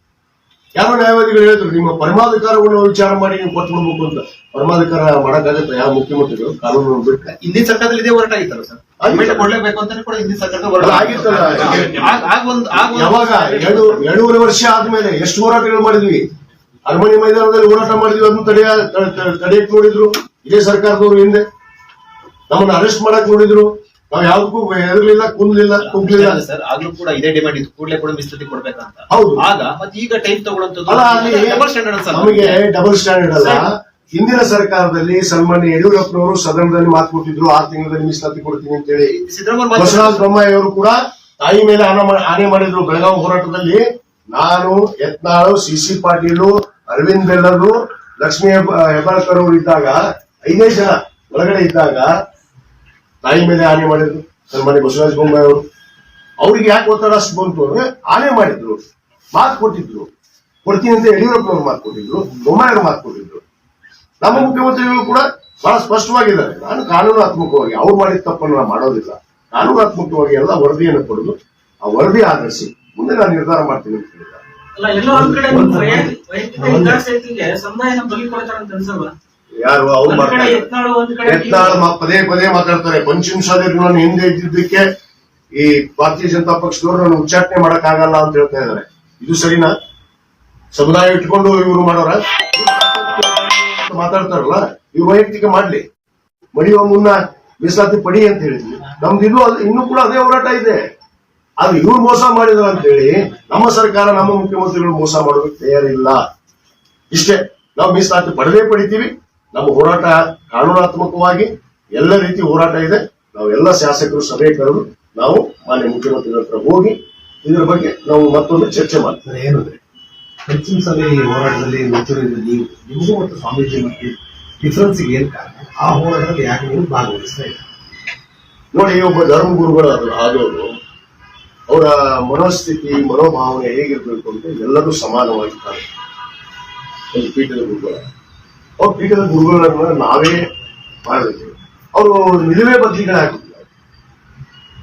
ಯಾರೋ ನ್ಯಾಯವಾದಿಗಳು ಹೇಳಿದ್ರು ನಿಮ್ಮ ಪರಮಾಧಿಕಾರವನ್ನು ವಿಚಾರ ಮಾಡಿ ನೀವು ಕೊಟ್ಟು ಬಿಡ್ಬೇಕು ಅಂತ. ಪರಮಾಧಿಕಾರ ಮಾಡಕ್ಕಾಗತ್ತೆ? ಯಾವ ಮುಖ್ಯಮಂತ್ರಿಗಳು? ಕಾನೂನು ಬಿಟ್ಟು ಹಿಂದಿನ ಸರ್ಕಾರದಲ್ಲಿ ಇದೇ ಹೋರಾಟ ಆಗಿತ್ತಲ್ಲ ಸರ್? ಆಗಿತ್ತು. ಕೊಡ್ಲೇಬೇಕು ಅಂತಾನೆ ಕೂಡ ಹಿಂದಿನ ಸರ್ಕಾರದ ಅಲ್ಲ, ಆಗಿತ್ತಲ್ಲ. ಯಾವಾಗ? ಎರಡು ಎರಡೂವರೆ ವರ್ಷ ಆದ್ಮೇಲೆ ಎಷ್ಟು ಹೋರಾಟಗಳು ಮಾಡಿದ್ವಿ? ಅರಮನೆ ಮೈದಾನದಲ್ಲಿ ಹೋರಾಟ ಮಾಡಿದ್ವಿ ಅದನ್ನು ತಡೆಯ ತಡೆಯಕ್ಕೆ ತಡೆಯಕ್ ನೋಡಿದ್ರು. ಇದೇ ಸರ್ಕಾರದವರು ಹಿಂದೆ. ನಮ್ಮನ್ನ ಅರೆಸ್ಟ್ ಮಾಡಕ್ ನೋಡಿದ್ರು. ನಾವ್ ಯಾವ್ದಕ್ಕೂ ಹೆದರ್ಲಿಲ್ಲ ಕುಂದ್ಲಿಲ್ಲ ಕುಗ್ಲಿಲ್ಲ. ಸರ್ ಆಗ್ಲೂ ಕೂಡ ಇದೇ ಡಿಮ್ಯಾಂಡ್ ಇತ್ತು. ಕೂಡಲೇ ಕೂಡ ಮೀಸಲಾತಿ ಕೊಡ್ಬೇಕಂತ. ಹೌದು. ಆಗ ಮತ್ತೆ ಈಗ ಟೈಮ್ ತಗೊಳ್ಳಂತದ್ದು ಅಲ್ಲ ಅಲ್ಲಿ ಡಬಲ್ ಸ್ಟ್ಯಾಂಡರ್ಡ್ ಸರ್. ನಮಗೆ ಡಬಲ್ ಸ್ಟ್ಯಾಂಡರ್ಡ್ ಅಲ್ಲ. ಹಿಂದಿನ ಸರ್ಕಾರದಲ್ಲಿ ಸನ್ಮಾನ್ಯ ಯಡಿಯೂರಪ್ಪನವರು ಸದನದಲ್ಲಿ ಮಾತು ಕೊಟ್ಟಿದ್ರು ಆರು ತಿಂಗಳಲ್ಲಿ ಮೀಸಲಾತಿ ಕೊಡ್ತೀನಿ ಅಂತ ಹೇಳಿ. ಸಿದ್ದರಾಮಯ್ಯ ಬಸವರಾಜ ಬೊಮ್ಮಾಯಿ ಅವರು ಕೂಡ ತಾಯಿ ಮೇಲೆ ಆನೆ ಮಾಡಿದ್ರು. ಬೆಳಗಾವಿ ಹೋರಾಟದಲ್ಲಿ ನಾನು ಯತ್ನಾಳು ಸಿ ಸಿ ಪಾಟೀಲು ಅರವಿಂದ್ ಬೆಲ್ಲರು ಲಕ್ಷ್ಮೀ ಹೆಬ್ಬ- ಹೆಬ್ಬಾಳ್ಕರ್ ಅವರು ಇದ್ದಾಗ ಐದೇ ಜನ ಒಳಗಡೆ ಇದ್ದಾಗ ತಾಯಿ ಮೇಲೆ ಆನೆ ಮಾಡಿದ್ರು ಸನ್ಮಾನ್ಯ ಬಸವರಾಜ ಬೊಮ್ಮಾಯಿ ಅವರು. ಅವ್ರಿಗೆ ಯಾಕೆ ಒತ್ತಡ ಅಷ್ಟು ಬಂತು ಅಂದ್ರೆ ಆನೆ ಮಾಡಿದ್ರು ಮಾತು ಕೊಟ್ಟಿದ್ರು. ಕೊಡ್ತೀನಿ ಅಂತ ಯಡಿಯೂರಪ್ಪನವ್ರು ಮಾತು ಕೊಟ್ಟಿದ್ರು ಬೊಮ್ಮಾಯಿಯವರು ಮಾತು ಕೊಟ್ಟಿದ್ರು. ನಮ್ಮ ಮುಖ್ಯಮಂತ್ರಿಗಳು ಕೂಡ ಬಹಳ ಸ್ಪಷ್ಟವಾಗಿದ್ದಾರೆ. ನಾನು ಕಾನೂನಾತ್ಮಕವಾಗಿ ಅವ್ರು ಮಾಡಿದ ತಪ್ಪನ್ನು ನಾನು ಮಾಡೋದಿಲ್ಲ. ಕಾನೂನಾತ್ಮಕವಾಗಿ ಎಲ್ಲ ವರದಿಯನ್ನು ಪಡೆದು ಆ ವರದಿ ಆಧರಿಸಿ ಮುಂದೆ ನಾನು ನಿರ್ಧಾರ ಮಾಡ್ತೀನಿ ಅಂತ ಹೇಳಿದ್ದಾರೆ. ಯಾರು ಅವ್ರು ಮಾಡ್ತಾರೆ ಮ- ಪದೇ ಪದೇ ಮಾತಾಡ್ತಾರೆ. ಪಂಚಮಿಸಾದಿರು ನಾನು ಹಿಂದೆ ಇದ್ದಿದ್ದಕ್ಕೆ ಈ ಭಾರತೀಯ ಜನತಾ ಪಕ್ಷದವರು ನಾನು ಉಚ್ಚಾಟನೆ ಮಾಡಕ್ ಆಗಲ್ಲ ಅಂತ ಹೇಳ್ತಾ ಇದ್ದಾರೆ. ಇದು ಸರಿನಾ? ಸಮುದಾಯ ಇಟ್ಕೊಂಡು ಇವರು ಮಾಡೋರ? ಮಾತಾಡ್ತಾರಲ್ಲ ಇವ್ರು ವೈಯಕ್ತಿಕ ಮಾಡ್ಲಿ. ಮಡಿಯುವ ಮುನ್ನ ಮೀಸಲಾತಿ ಪಡಿ ಅಂತ ಹೇಳಿದ್ವಿ. ನಮ್ದು ಅದು- ಇನ್ನೂ ಕೂಡ ಅದೇ ಹೋರಾಟ ಇದೆ. ಅದು ಇವ್ರು ಮೋಸ ಮಾಡಿದ್ರು ಅಂತ ಹೇಳಿ ನಮ್ಮ ಸರ್ಕಾರ ನಮ್ಮ ಮುಖ್ಯಮಂತ್ರಿಗಳು ಮೋಸ ಮಾಡೋದಕ್ಕೆ ತಯಾರಿಲ್ಲ. ಇಷ್ಟೇ ನಾವು ಮೀಸಲಾತಿ ಪಡೆದೇ ಪಡಿತೀವಿ. ನಮ್ಮ ಹೋರಾಟ ಕಾನೂನಾತ್ಮಕವಾಗಿ ಎಲ್ಲ ರೀತಿ ಹೋರಾಟ ಇದೆ. ನಾವು ಎಲ್ಲ ಶಾಸಕರು ಸಭೆ ಕರೆದು ನಾವು ಮಾನ್ಯ ಮುಖ್ಯಮಂತ್ರಿಗಳ ಹತ್ರ ಹೋಗಿ ಇದರ ಬಗ್ಗೆ ನಾವು ಮತ್ತೊಂದು ಚರ್ಚೆ ಮಾಡ್ತಾರೆ ಏನಂದ್ರೆ ಏನು ಅಂದ್ರೆ ಹೆಚ್ಚಿನ ಸಭೆ ಹೋರಾಟದಲ್ಲಿ ಮಂಚೂರಿಯಲ್ಲಿ ನೀವು ನಿಮಗೂ ಮತ್ತು ಸ್ವಾಮೀಜಿ ಮಧ್ಯೆ ಡಿಫರೆನ್ಸ್ ಏನ್ ಕಾರಣ? ಆ ಹೋರಾಟದಲ್ಲಿ ಯಾಕೆ ನೀವು ಭಾಗವಹಿಸ್ತಾ ಇಲ್ಲ ನೋಡಿ ಒಬ್ಬ ಧರ್ಮಗುರುಗಳು ಅದು ಆದವರು ಅವರ ಮನೋಸ್ಥಿತಿ ಮನೋಭಾವನೆ ಹೇಗಿರ್ಬೇಕು ಅಂತ ಎಲ್ಲರೂ ಸಮಾನವಾಗಿ ಕಾಣುತ್ತೆ ಒಂದು ಪೀಠದ ಗುರುಗಳು. ಅವ್ರ ಪೀಠದ ಗುರುಗಳನ್ನ ನಾವೇ ಮಾಡಬೇಕು. ಅವರು ನಿಲುವೆ ಬದಲಿಗಳಾಗಿದ್ದಾರೆ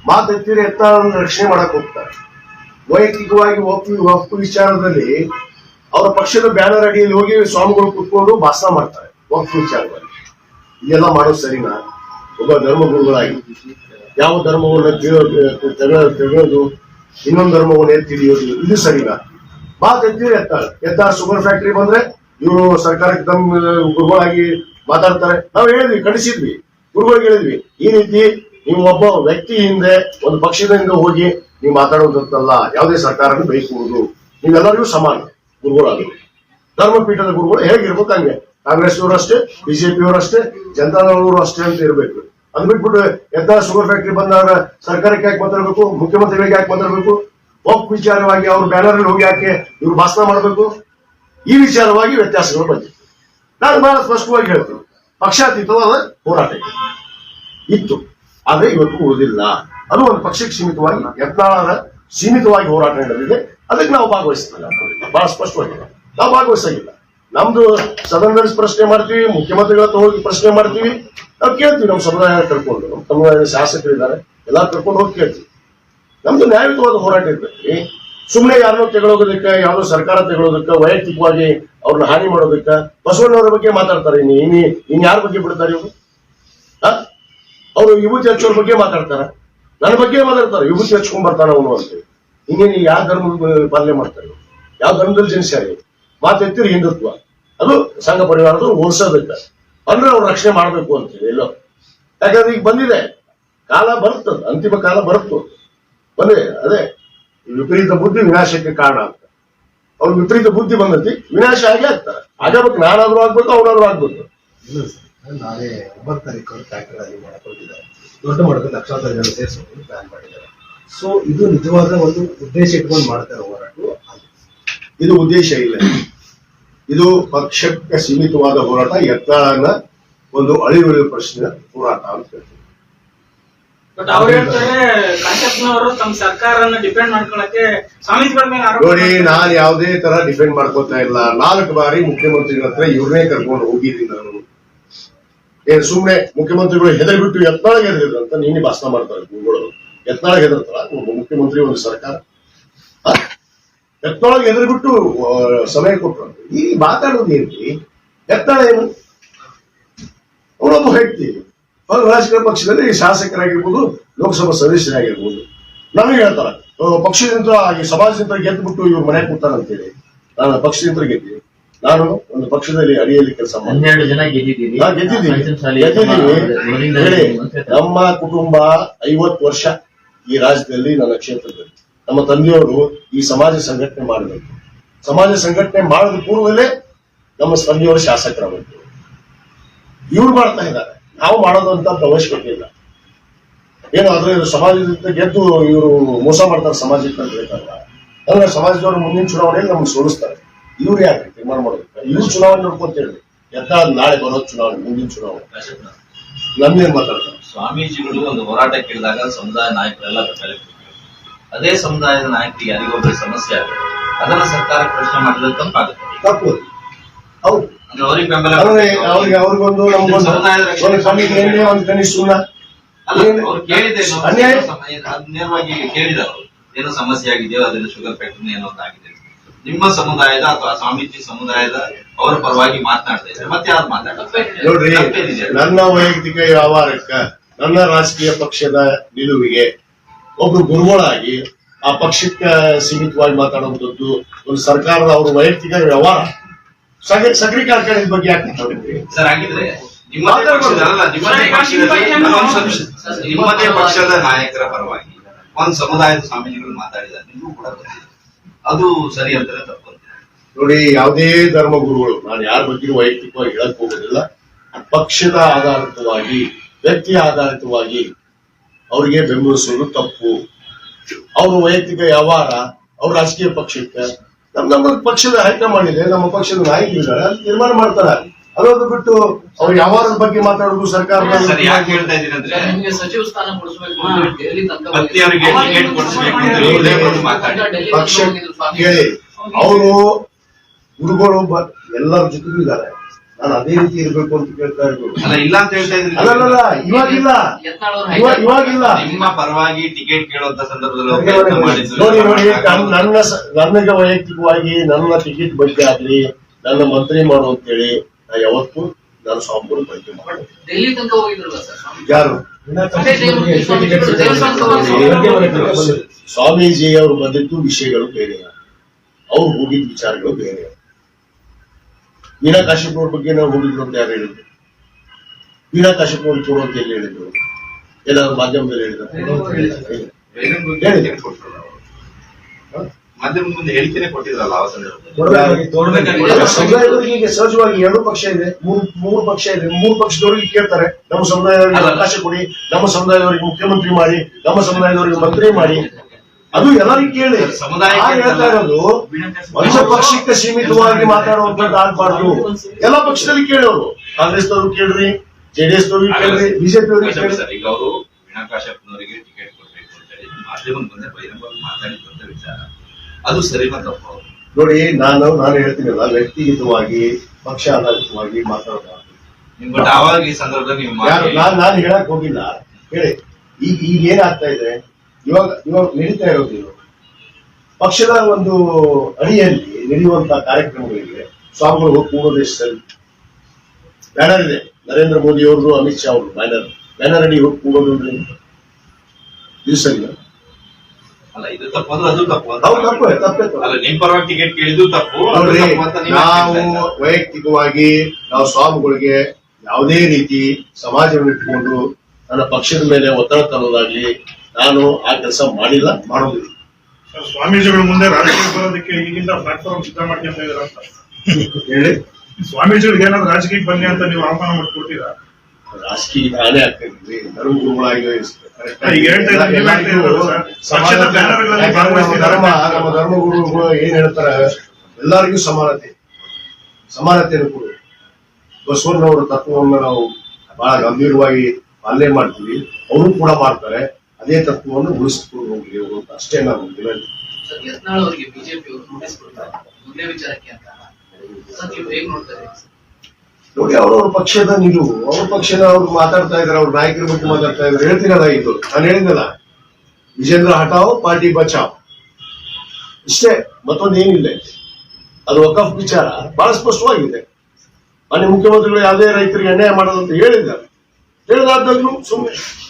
ಮಾತೆತ್ತಿರ ಎತ್ತ ರಕ್ಷಣೆ ಮಾಡಕ್ ಹೋಗ್ತಾರೆ. ವೈಯಕ್ತಿಕವಾಗಿ ಒಪ್ಪು ವಿಚಾರದಲ್ಲಿ ಅವರ ಪಕ್ಷದ ಬ್ಯಾನರ್ ಅಡಿಯಲ್ಲಿ ಹೋಗಿ ಸ್ವಾಮಿಗಳು ಕುತ್ಕೊಂಡು ಭಾಷಣ ಮಾಡ್ತಾರೆ ಒಪ್ಪು ವಿಚಾರದಲ್ಲಿ. ಇದೆಲ್ಲ ಮಾಡೋದು ಸರಿನಾ? ಒಬ್ಬ ಧರ್ಮಗುರುಗಳಾಗಿ ಯಾವ ಧರ್ಮವನ್ನು ತೆಗೆದು ಇನ್ನೊಂದು ಧರ್ಮವನ್ನು ಎತ್ತಿ ಹಿಡಿಯೋದು ಇದು ಸರಿನಾ? ಮಾತು ಎತ್ತೀರಿ ಎತ್ತಾಳೆ ಎತ್ತಾಳ ಶುಗರ್ ಫ್ಯಾಕ್ಟರಿ ಬಂದ್ರೆ ಇವರು ಸರ್ಕಾರಕ್ಕೆ ತಮ್ಮ ಗುರುಗಳಾಗಿ ಮಾತಾಡ್ತಾರೆ. ನಾವು ಹೇಳಿದ್ವಿ ಕಳಿಸಿದ್ವಿ ಗುರುಗಳಿಗೆ ಹೇಳಿದ್ವಿ, ಈ ರೀತಿ ನೀವು ಒಬ್ಬ ವ್ಯಕ್ತಿ ಹಿಂದೆ, ಒಂದು ಪಕ್ಷದಿಂದ ಹೋಗಿ ನೀವು ಮಾತಾಡೋದಂತಲ್ಲ ಯಾವುದೇ ಸರ್ಕಾರನ ಬಯಸುವುದು. ನೀವೆಲ್ಲರಿಗೂ ಸಮಾನ ಗುರುಗಳಾಗಿ. ಧರ್ಮಪೀಠದ ಗುರುಗಳು ಹೇಗಿರ್ಬೇಕು ಹಂಗೆ. ಕಾಂಗ್ರೆಸ್ನವರು ಅಷ್ಟೇ, ಬಿಜೆಪಿಯವರು ಅಷ್ಟೇ ಜನತಾದಳವರು ಅಷ್ಟೇ ಅಂತ ಇರಬೇಕು. ಅದ್ ಬಿಟ್ಬಿಟ್ಟು ಎಂತ ಶುಗರ್ ಫ್ಯಾಕ್ಟ್ರಿ ಬಂದಾಗ ಸರ್ಕಾರಕ್ಕೆ ಯಾಕೆ ಮಾತಾಡ್ಬೇಕು, ಮುಖ್ಯಮಂತ್ರಿಗಳಿಗೆ ಯಾಕೆ ಮಾತಾಡ್ಬೇಕು? ಒಪ್ ವಿಚಾರವಾಗಿ ಅವ್ರ ಬ್ಯಾನರ್ ಹೋಗಿ ಯಾಕೆ ಇವ್ರು ಭಾಷಣ ಮಾಡಬೇಕು? ಈ ವಿಚಾರವಾಗಿ ವ್ಯತ್ಯಾಸಗಳು ಬಂದಿತ್ತು. ನಾನು ಬಹಳ ಸ್ಪಷ್ಟವಾಗಿ ಹೇಳ್ತೇನೆ. ಪಕ್ಷಾತೀತವಾದ ಹೋರಾಟ. ಇತ್ತು. ಆದ್ರೆ ಇವತ್ತು ಉಳಿದಿಲ್ಲ. ಅದು ಒಂದು ಪಕ್ಷಕ್ಕೆ ಸೀಮಿತವಾಗಿ ಯತ್ನಾಳದ ಸೀಮಿತವಾಗಿ ಹೋರಾಟ ನಡೆದಿದೆ. ಅದಕ್ಕೆ ನಾವು ಭಾಗವಹಿಸ್ತೇವೆ ಬಹಳ ಸ್ಪಷ್ಟವಾಗಿ. ನಾವು ಭಾಗವಹಿಸಂಗಿಲ್ಲ. ನಮ್ದು ಸದನದಲ್ಲಿ ಪ್ರಶ್ನೆ ಮಾಡ್ತೀವಿ, ಮುಖ್ಯಮಂತ್ರಿಗಳ ಹೋಗಿ ಪ್ರಶ್ನೆ ಮಾಡ್ತೀವಿ. ನಾವು ಕೇಳ್ತೀವಿ, ನಮ್ಮ ಸಮುದಾಯ ಕರ್ಕೊಂಡು, ನಮ್ಮ ಸಮುದಾಯದ ಶಾಸಕರಿದ್ದಾರೆ. ಎಲ್ಲ ಕರ್ಕೊಂಡು ಹೋಗಿ ಕೇಳ್ತೀವಿ. ನಮ್ದು ನ್ಯಾಯಯುತವಾದ ಹೋರಾಟ ಇರ್ತೈತಿ ಸುಮ್ಮನೆ ಯಾರನ್ನೋ ತೆಗೊಳೋದಕ್ಕ, ಯಾವ್ದೋ ಸರ್ಕಾರ ತೆಗೊಳೋದಕ್ಕ, ವೈಯಕ್ತಿಕವಾಗಿ ಅವ್ರನ್ನ ಹಾನಿ ಮಾಡೋದಕ್ಕ ಬಸವಣ್ಣವರ ಬಗ್ಗೆ ಮಾತಾಡ್ತಾರೆ. ಇನ್ನು ಇನ್ನು ಇನ್ ಯಾರ ಬಗ್ಗೆ ಬಿಡ್ತಾರೆ ಇವರು? ಅವರು ವಿಭೂತಿ ಹಚ್ಚೋರ್ ಬಗ್ಗೆ ಮಾತಾಡ್ತಾರ. ನನ್ನ ಬಗ್ಗೆ ಮಾತಾಡ್ತಾರೆ. ವಿಭೂತಿ ಹಚ್ಕೊಂಡ್ ಬರ್ತಾನ ಅವನು ಅಂತ. ಇನ್ನೇನು ಯಾವ ಧರ್ಮದ ಪಾಲನೆ ಮಾಡ್ತಾರೆ? ಯಾವ ಧರ್ಮದಲ್ಲಿ ಜನಿಸ್ಯಾರಿ? ಮಾತೆತ್ತಿರಿ ಹಿಂದುತ್ವ. ಅದು ಸಂಘ ಪರಿವಾರದವ್ರು ಓಡಿಸೋದಕ್ಕೆ ಅಂದ್ರೆ ಅವ್ರು ರಕ್ಷಣೆ ಮಾಡ್ಬೇಕು ಅಂತೇಳಿ ಎಲ್ಲೋ. ಯಾಕಂದ್ರೆ ಈಗ ಬಂದಿದೆ. ಕಾಲ ಬರ್ತದ ಅಂತಿಮ ಕಾಲ ಬರುತ್ತೋ ಬಂದಿದೆ. ಅದೇ. ವಿಪರೀತ ಬುದ್ಧಿ ವಿನಾಶಕ್ಕೆ ಕಾರಣ ಅಂತ ಅವ್ರ ವಿಪರೀತ ಬುದ್ಧಿ ಬಂದತಿ ವಿನಾಶ ಆಗಿ ಆಗ್ತಾರೆ. ಆಗಬೇಕು ನಾನಾದ್ರೂ ಆಗ್ಬೇಕು ಅವನಾದ್ರೂ ಆಗ್ಬೇಕು ನಾಳೆ ಒಂಬತ್ತು ತಾರೀಕು ಟ್ರ್ಯಾಕ್ಟರ್ ಅಲ್ಲಿ ಮಾಡ್ಕೊಂಡಿದ್ದಾರೆ ದೊಡ್ಡ ಮಟ್ಟದ ಲಕ್ಷಾಂತರ ಜನ ಸೇರಿಸೋದು ಪ್ಲಾನ್ ಮಾಡಿದ್ದಾರೆ. ಸೊ ಇದು ನಿಜವಾದ ಒಂದು ಉದ್ದೇಶ ಇಟ್ಕೊಂಡು ಮಾಡ್ತಾರೆ ಹೋರಾಟ ಇದು ಉದ್ದೇಶ ಇಲ್ಲ. ಇದು ಪಕ್ಷಕ್ಕೆ ಸೀಮಿತವಾದ ಹೋರಾಟ ಯತ್ನಾಳನ ಒಂದು ಅಳಿವಳಿ ಪ್ರಶ್ನೆ ಹೋರಾಟ ಅಂತ ಹೇಳ್ತೀವಿ. ಬಟ್ ಅವ್ರು ಹೇಳ್ತಾರೆ ಕಾಶ್ಯಪ್ನವರು ತಮ್ಮ ಸರ್ಕಾರನ ಡಿಪೆಂಡ್ ಮಾಡ್ಕೊಳಕ್ಕೆ ಸ್ವಾಮೀಜಿಗಳ ಮೇಲೆ ಆರೋಪ ನೋಡಿ. ನಾನು ಯಾವುದೇ ತರ ಡಿಪೆಂಡ್ ಮಾಡ್ಕೋತಾ ಇಲ್ಲ. ನಾಲ್ಕು ಬಾರಿ ಮುಖ್ಯಮಂತ್ರಿಗಳ ಹತ್ರ ಇವ್ರನ್ನೇ ಕರ್ಕೊಂಡು ಹೋಗಿದ್ದೀನಿ ನಾನು. ಏನ್ ಸುಮ್ನೆ ಮುಖ್ಯಮಂತ್ರಿಗಳು ಹೆದರ್ಬಿಟ್ಟು ಯತ್ನಾಳಿಗೆ ಹೆದರಿದ್ರು ಅಂತ ನೀನೇ ಭಾಷಣ ಮಾಡ್ತಾರೆ ಗುರುಗಳು. ಯತ್ನಾಳಿಗೆ ಹೆದರ್ತಾರ? ಒಬ್ಬ ಮುಖ್ಯಮಂತ್ರಿ ಒಂದು ಸರ್ಕಾರ. ಆ? ಯತ್ನಾಳಿಗೆ ಹೆದರ್ಬಿಟ್ಟು ಸಮಯ ಕೊಟ್ಟರು ಈ ಮಾತಾಡೋದು ಏನ್ರಿ? ಯತ್ನಾಳ ಏನು? ಅವನೊಬ್ಬ ವ್ಯಕ್ತಿ ಅವ್ರು ರಾಜಕೀಯ ಪಕ್ಷದಲ್ಲಿ ಶಾಸಕರಾಗಿರ್ಬೋದು ಲೋಕಸಭಾ ಸದಸ್ಯರಾಗಿರ್ಬೋದು. ನನಗೆ ಹೇಳ್ತಾರ ಪಕ್ಷದಿಂದ ಹಾಗೆ ಸಮಾಜದಿಂದ ಗೆದ್ದುಬಿಟ್ಟು ಇವ್ರು ಮನೆ ಕೂತಾನಂತೇಳಿ. ನಾನು ಪಕ್ಷದಿಂದ ಗೆದ್ದೀನಿ ನಾನು ಒಂದು ಪಕ್ಷದಲ್ಲಿ ಅಡಿಯಲ್ಲಿ ಕೆಲಸ ಹನ್ನೆರಡು ಜನ ನಮ್ಮ ಕುಟುಂಬ ಐವತ್ತು ವರ್ಷ ಈ ರಾಜ್ಯದಲ್ಲಿ ನನ್ನ ಕ್ಷೇತ್ರದಲ್ಲಿ. ನಮ್ಮ ತಂದೆಯವರು ಈ ಸಮಾಜ ಸಂಘಟನೆ ಮಾಡಬೇಕು. ಸಮಾಜ ಸಂಘಟನೆ ಮಾಡದ ಪೂರ್ವದಲ್ಲೇ ನಮ್ಮ ತಂದೆಯವರು ಶಾಸಕರಾಗಬೇಕು ಇವ್ರು ಮಾಡ್ತಾ ಇದ್ದಾರೆ. ನಾವು ಮಾಡೋದು ಅಂತ ಪ್ರವೇಶ ಕೊಟ್ಟಿಲ್ಲ. ಏನು ಆದ್ರೆ ಸಮಾಜದಿಂದ ಗೆದ್ದು ಇವರು ಮೋಸ ಮಾಡ್ತಾರೆ ಸಮಾಜಕ್ಕೆ ಅಂತ ಹೇಳ್ತಾರಲ್ಲ. ಅಂದ್ರೆ ಸಮಾಜದವರು ಮುಂದಿನ ಚುನಾವಣೆಯಲ್ಲಿ ನಮ್ಗೆ ಸೋಲಿಸ್ತಾರೆ. ಇವ್ರು ಯಾಕೆ ತೀರ್ಮಾನ ಮಾಡೋದು ಇವ್ರು ಚುನಾವಣೆ ನೋಡ್ಕೊಂತ ಹೇಳಿ. ಎದ್ದ ನಾಳೆ ಬರೋ ಚುನಾವಣೆ ಮುಂದಿನ ಚುನಾವಣೆ. ನಮ್ಗೆ ಮಾತಾಡ್ತಾರೆ. ಸ್ವಾಮೀಜಿಗಳು ಒಂದು ಹೋರಾಟ ಕೇಳಿದಾಗ ಸಮುದಾಯ ನಾಯಕರೆಲ್ಲ ಅದೇ ಸಮುದಾಯದ ನಾಯಕರಿಗೆ ಯಾರಿಗೊಬ್ಬರಿಗೆ ಸಮಸ್ಯೆ ಆಗುತ್ತೆ. ಅದನ್ನ ಸರ್ಕಾರ ಪ್ರಶ್ನೆ ಮಾಡಿದ್ರೆ ತಪ್ಪಾಗುತ್ತೆ. ತಪ್ಪು. ಹೌದು. ಅವ್ರಿಗೆ ಬೆಂಬಲ ಅವ್ರಿಗೆ. ಅವ್ರಿಗೊಂದು ನಮ್ಗೊಂದು ಒಂದು ಏನು ನೇರವಾಗಿ ಕೇಳಿದಾರೆ. ಏನೋ ಸಮಸ್ಯೆ ಆಗಿದೆಯೋ ಅದರಿಂದ ಶುಗರ್ ಫ್ಯಾಕ್ಟ್ರಿ ಏನೋ ಒಂದು ಆಗಿದೆ ನಿಮ್ಮ ಸಮುದಾಯದ ಅಥವಾ ಸ್ವಾಮೀಜಿ ಸಮುದಾಯದ ಅವರ ಪರವಾಗಿ ಮಾತನಾಡ್ತಾ ಇದ್ದಾರೆ ಮತ್ತೆ ಯಾರು ಮಾತಾಡ್ತಾರೆ ನೋಡ್ರಿ? ನನ್ನ ವೈಯಕ್ತಿಕ ವ್ಯವಹಾರಕ್ಕ ನನ್ನ ರಾಜಕೀಯ ಪಕ್ಷದ ನಿಲುವಿಗೆ ಒಬ್ರು ಗುರುಗಳಾಗಿ ಆ ಪಕ್ಷಕ್ಕೆ ಸೀಮಿತವಾಗಿ ಮಾತಾಡುವಂಥದ್ದು ಒಂದು ಸರ್ಕಾರದ ಅವ್ರ ವೈಯಕ್ತಿಕ ವ್ಯವಹಾರ ಸಕ್ರಿ ಕಾರ್ಖಾನೆ ಬಗ್ಗೆ ಯಾಕೆ ಸರ್ ಹಾಗಿದ್ರೆ ನಿಮ್ಮದೇ ನಿಮ್ಮದೇ ಪಕ್ಷದ ನಾಯಕರ ಪರವಾಗಿ ಒಂದ್ ಸಮುದಾಯದ ಸ್ವಾಮೀಜಿಗಳು ಮಾತಾಡಿದ್ದಾರೆ ನೀವು ಕೂಡ ಅದು ಸರಿ ಅಂತಾರೆ ತಪ್ಪು ನೋಡಿ ಯಾವುದೇ ಧರ್ಮ ಗುರುಗಳು ನಾನು ಯಾರ ಬಗ್ಗೆ ವೈಯಕ್ತಿಕವಾಗಿ ಹೇಳಕ್ ಹೋಗೋದಿಲ್ಲ. ಪಕ್ಷದ ಆಧಾರಿತವಾಗಿ ವ್ಯಕ್ತಿ ಆಧಾರಿತವಾಗಿ ಅವರಿಗೆ ಬೆಂಬಲಿಸುವುದು ತಪ್ಪು. ಅವ್ರ ವೈಯಕ್ತಿಕ ವ್ಯವಹಾರ ಅವ್ರ ರಾಜಕೀಯ ಪಕ್ಷಕ್ಕೆ ನಮ್ ನಮ್ಮ ಪಕ್ಷದ ಹೈಕಮಾಂಡ್ ಇದೆ ನಮ್ಮ ಪಕ್ಷದ ನಾಯಕರಿದ್ದಾರೆ ಅಲ್ಲಿ ತೀರ್ಮಾನ ಮಾಡ್ತಾರೆ. ಅದೊಂದು ಬಿಟ್ಟು ಅವ್ರು ವ್ಯವಹಾರದ ಬಗ್ಗೆ ಮಾತಾಡೋದು ಸರ್ಕಾರ ಪಕ್ಷ ಹೇಳಿ ಅವರು ಗುರುಗಳು ಎಲ್ಲರ ಜೊತೆಗೂ ಇದ್ದಾರೆ. ನಾನು ಅದೇ ರೀತಿ ಇರ್ಬೇಕು ಅಂತ ಕೇಳ್ತಾ ಇರ್ಬೋದು. ಅಲ್ಲ ಇಲ್ಲ ಅಂತ ಹೇಳ್ತಾ ಅಲ್ಲಲ್ಲ ಇವಾಗಿಲ್ಲ. ಯತ್ನಾಳ್ ಇವಾಗ ಇವಾಗಿಲ್ಲ. ನಿಮ್ಮ ಪರವಾಗಿ ಟಿಕೆಟ್ ಕೇಳುವಂತ ಸಂದರ್ಭದಲ್ಲಿ ಅವ್ರು ಪ್ರಯತ್ನ ಮಾಡಿದ್ರು. ನೋಡಿ ನೋಡಿ ನನ್- ನನ್ನ ಸ- ನನಗೆ ವೈಯಕ್ತಿಕವಾಗಿ ನನ್ನ ಟಿಕೆಟ್ ಬಗ್ಗೆ ಆಗ್ಲಿ ನನ್ನ ಮಂತ್ರಿ ಮಾಡು ಅಂತೇಳಿ ನಾ ಯಾವತ್ತೂ ನಾನು ಸ್ವಾಮಿಗಳು ಬಗ್ಗೆ ಮಾಡಿ ಡೆಲ್ಲಿ ತನಕ ಹೋಗಿದ್ರಲ್ಲ ಸರ್ ಸ್ವಾಮಿ? ಯಾರು? ಅದೇ ದೇವಸ್ಥಾನಕ್ಕೆ. ಸ್ವಾಮೀಜಿ ಅವರು ಬಂದಿದ್ದು ವಿಷಯಗಳು ಬೇರೆ. ಅವ್ರು ಹೋಗಿದ್ದ ವಿಚಾರಗಳು ಬೇರೆ. ವೀಣಾ ಕಾಶ್ಯಪ್ ಅವ್ರ ಬಗ್ಗೆ ನಾವು ಹೋಗಿದ್ರು ಅಂತ ಯಾರು ಹೇಳಿದ್ರು? ವೀಣಾ ಕಾಶ್ಯಪ್ ಅವ್ರು ಕೊಡು ಅಂತ ಎಲ್ಲಿ ಹೇಳಿದ್ರು? ಎಲ್ಲ ಮಾಧ್ಯಮದಲ್ಲಿ ಹೇಳಿದ್ರು. ಸಮುದಾಯದವರಿಗೆ ಈಗ ಸಹಜವಾಗಿ ಎರಡು ಪಕ್ಷ ಇದೆ. ಮೂರು ಮೂರು ಪಕ್ಷ ಇದೆ. ಮೂರು ಪಕ್ಷದವರಿಗೆ ಕೇಳ್ತಾರೆ. ನಮ್ಮ ಸಮುದಾಯದವರಿಗೆ. ಅವಕಾಶ ಕೊಡಿ. ನಮ್ಮ ಸಮುದಾಯದವರಿಗೆ ಮುಖ್ಯಮಂತ್ರಿ ಮಾಡಿ. ನಮ್ಮ ಸಮುದಾಯದವರಿಗೆ ಮಂತ್ರಿ ಮಾಡಿ. ಅದು ಎಲ್ಲರಿಗೂ ಕೇಳಿ. ಸಮುದಾಯ ಹೇಳ್ತಾ ಇರೋದು? ಒಂದು ಪಕ್ಷಕ್ಕೆ ಸೀಮಿತವಾಗಿ ಮಾತಾಡುವಂತದ್ದು ಆಗ್ಬಾರ್ದು. ಎಲ್ಲ ಪಕ್ಷದಲ್ಲಿ ಕೇಳೋರು ಕಾಂಗ್ರೆಸ್ನವ್ರು ಕೇಳ್ರಿ ಜೆಡಿಎಸ್ ಅವರು ಕೇಳ್ರಿ ಬಿಜೆಪಿ ಅವರು ಸರ್ ಈಗ ಅವರು ವೀಣಾ ಕಾಶ್ಯಪ್ನವರಿಗೆ ಟಿಕೆಟ್ ಕೊಡ್ಬೇಕು ಅಂತ ಹೇಳಿ ಮಾಧ್ಯಮದ ಮುಂದೆ ಬಹಿರಂಗವಾಗಿ ಮಾತಾಡಿದಂತ ವಿಚಾರ. ಅದು ಸರಿ ತಪ್ಪು ನೋಡಿ ನಾನು ನಾನು ಹೇಳ್ತೀನಲ್ಲ ವ್ಯಕ್ತಿಗತವಾಗಿ ಪಕ್ಷ ಆಧಾರಿತವಾಗಿ ಮಾತಾಡೋದು ಬಟ್ ಆವಾಗ ಈ ಸಂದರ್ಭದಲ್ಲಿ ನಾನು ಹೇಳಕ್ ಹೋಗಿಲ್ಲ. ಹೇಳಿ ಈಗ ಈಗ ಏನಾಗ್ತಾ ಇದೆ? ಇವಾಗ ಇವಾಗ ನಡೀತಾ ಇರೋದು. ಪಕ್ಷದ ಒಂದು ಅಡಿಯಲ್ಲಿ ನಡೆಯುವಂತ ಕಾರ್ಯಕ್ರಮಗಳಿಗೆ ಸ್ವಾಮಿಗಳು ಹೋಗಿ ಕೂಡೋದೇ ಸರಿ ಬ್ಯಾನರ್ ಇದೆ. ನರೇಂದ್ರ ಮೋದಿ ಅವರು ಅಮಿತ್ ಶಾ ಅವರು ಬ್ಯಾನರ್. ಬ್ಯಾನರ್ ಅಡಿ ಹೋಗಿ ಕೂಡೋದು ಅಂದ್ರೆ ಇದು ಸರಿ ಅಲ್ಲ ಇದು ತಪ್ಪು ಅಂದ್ರೆ ಅದು ತಪ್ಪು. ಅಂತ ತಪ್ಪು ತಪ್ಪು. ಅಲ್ಲ ನಿಮ್ ಪರವಾಗಿ ಟಿಕೆಟ್ ತಪ್ಪು. ನೀವೇ ವೈಯಕ್ತಿಕವಾಗಿ ನಾವು ಸ್ವಾಮಿಗಳಿಗೆ ಯಾವುದೇ ರೀತಿ ಸಮಾಜವನ್ನು ಇಟ್ಕೊಂಡು ನನ್ನ ಪಕ್ಷದ ಮೇಲೆ ಒತ್ತಡ ತರೋದಾಗ್ಲಿ ನಾನು ಆ ಕೆಲಸ ಮಾಡಿಲ್ಲ ಮಾಡೋದಿಲ್ಲ. ಸ್ವಾಮೀಜಿಗಳ ಮುಂದೆ ರಾಜಕೀಯ ಬರೋದಕ್ಕೆ ಈಗಿಂದ ಪ್ಲಾಟ್ಫಾರ್ಮ್ ಸಿದ್ಧ ಮಾಡ್ಕೊಂತ ಇದಾರ ಅಂತ. ಹೇಳಿ. ಸ್ವಾಮೀಜಿಗಳಿಗೆ ಏನಾದ್ರು ರಾಜಕೀಯಕ್ಕೆ ಬನ್ನಿ ಅಂತ ನೀವು ಆಹ್ವಾನ ಮಾಡ್ಕೊಡ್ತೀರಾ? ರಾಜಕೀಯ ನಾನೇ ಆಗ್ತಿದ್ವಿ ಧರ್ಮಗುರುಗಳಾಗಿ ಈಗ ಹೇಳ್ತಾ ಇದ್ದಾರೆ. ಧರ್ಮ ನಮ್ಮ ಧರ್ಮಗುರುಗಳು ಏನ್ ಹೇಳ್ತಾರೆ ಎಲ್ಲರಿಗೂ ಸಮಾನತೆ. ಸಮಾನತೆಯನ್ನು ಕೊಡು. ಬಸವಣ್ಣವರ ತತ್ವವನ್ನು ನಾವು ಬಹಳ ಗಂಭೀರವಾಗಿ ಪಾಲನೆ ಮಾಡ್ತೀವಿ. ಅವರು ಕೂಡ ಮಾಡ್ತಾರೆ. ಅದೇ ತತ್ವವನ್ನು ಉಳಿಸಿಕೊಂಡು ಹೋಗಿ ಅಷ್ಟೇ ನಾವು ವಿನಂತಿ ಯತ್ನಾಳ್ ಅವರಿಗೆ ಬಿಜೆಪಿ ಅವರು ನೋಟಿಸ್ ಕೊಡ್ತಾರೆ. ಮೊದಲೇ ವಿಚಾರಕ್ಕೆ ಅಂತ. ಸರ್ ನೀವು ಹೇಗ್ ನೋಡ್ತಾರೆ? ನೋಡಿ ಅವ್ರವ್ರ ಪಕ್ಷದ ನಿಲುವು. ಅವ್ರ ಪಕ್ಷದ ಅವ್ರು ಮಾತಾಡ್ತಾ ಇದಾರೆ ಅವ್ರ ನಾಯಕರ ಬಗ್ಗೆ ಮಾತಾಡ್ತಾ ಇದಾರೆ. ಹೇಳ್ತೀನಲ್ಲ ಇದು. ನಾನು ಹೇಳಿದ್ನಲ್ಲ. ವಿಜೇಂದ್ರ ಹಟಾವ್ ಪಾರ್ಟಿ ಬಚಾವ್. ಇಷ್ಟೇ. ಮತ್ತೊಂದು ಏನಿಲ್ಲ ಅದು ವಕಫ್ ವಿಚಾರ. ಬಹಳ ಸ್ಪಷ್ಟವಾಗಿದೆ. ಮಾನ್ಯ ಮುಖ್ಯಮಂತ್ರಿಗಳು ಯಾವುದೇ ರೈತರಿಗೆ ಅನ್ಯಾಯ ಮಾಡೋದಂತ ಹೇಳಿದ್ದಾರೆ ಹೇಳಿದಾದ್ರೂ ಸುಮ್ಮನೆ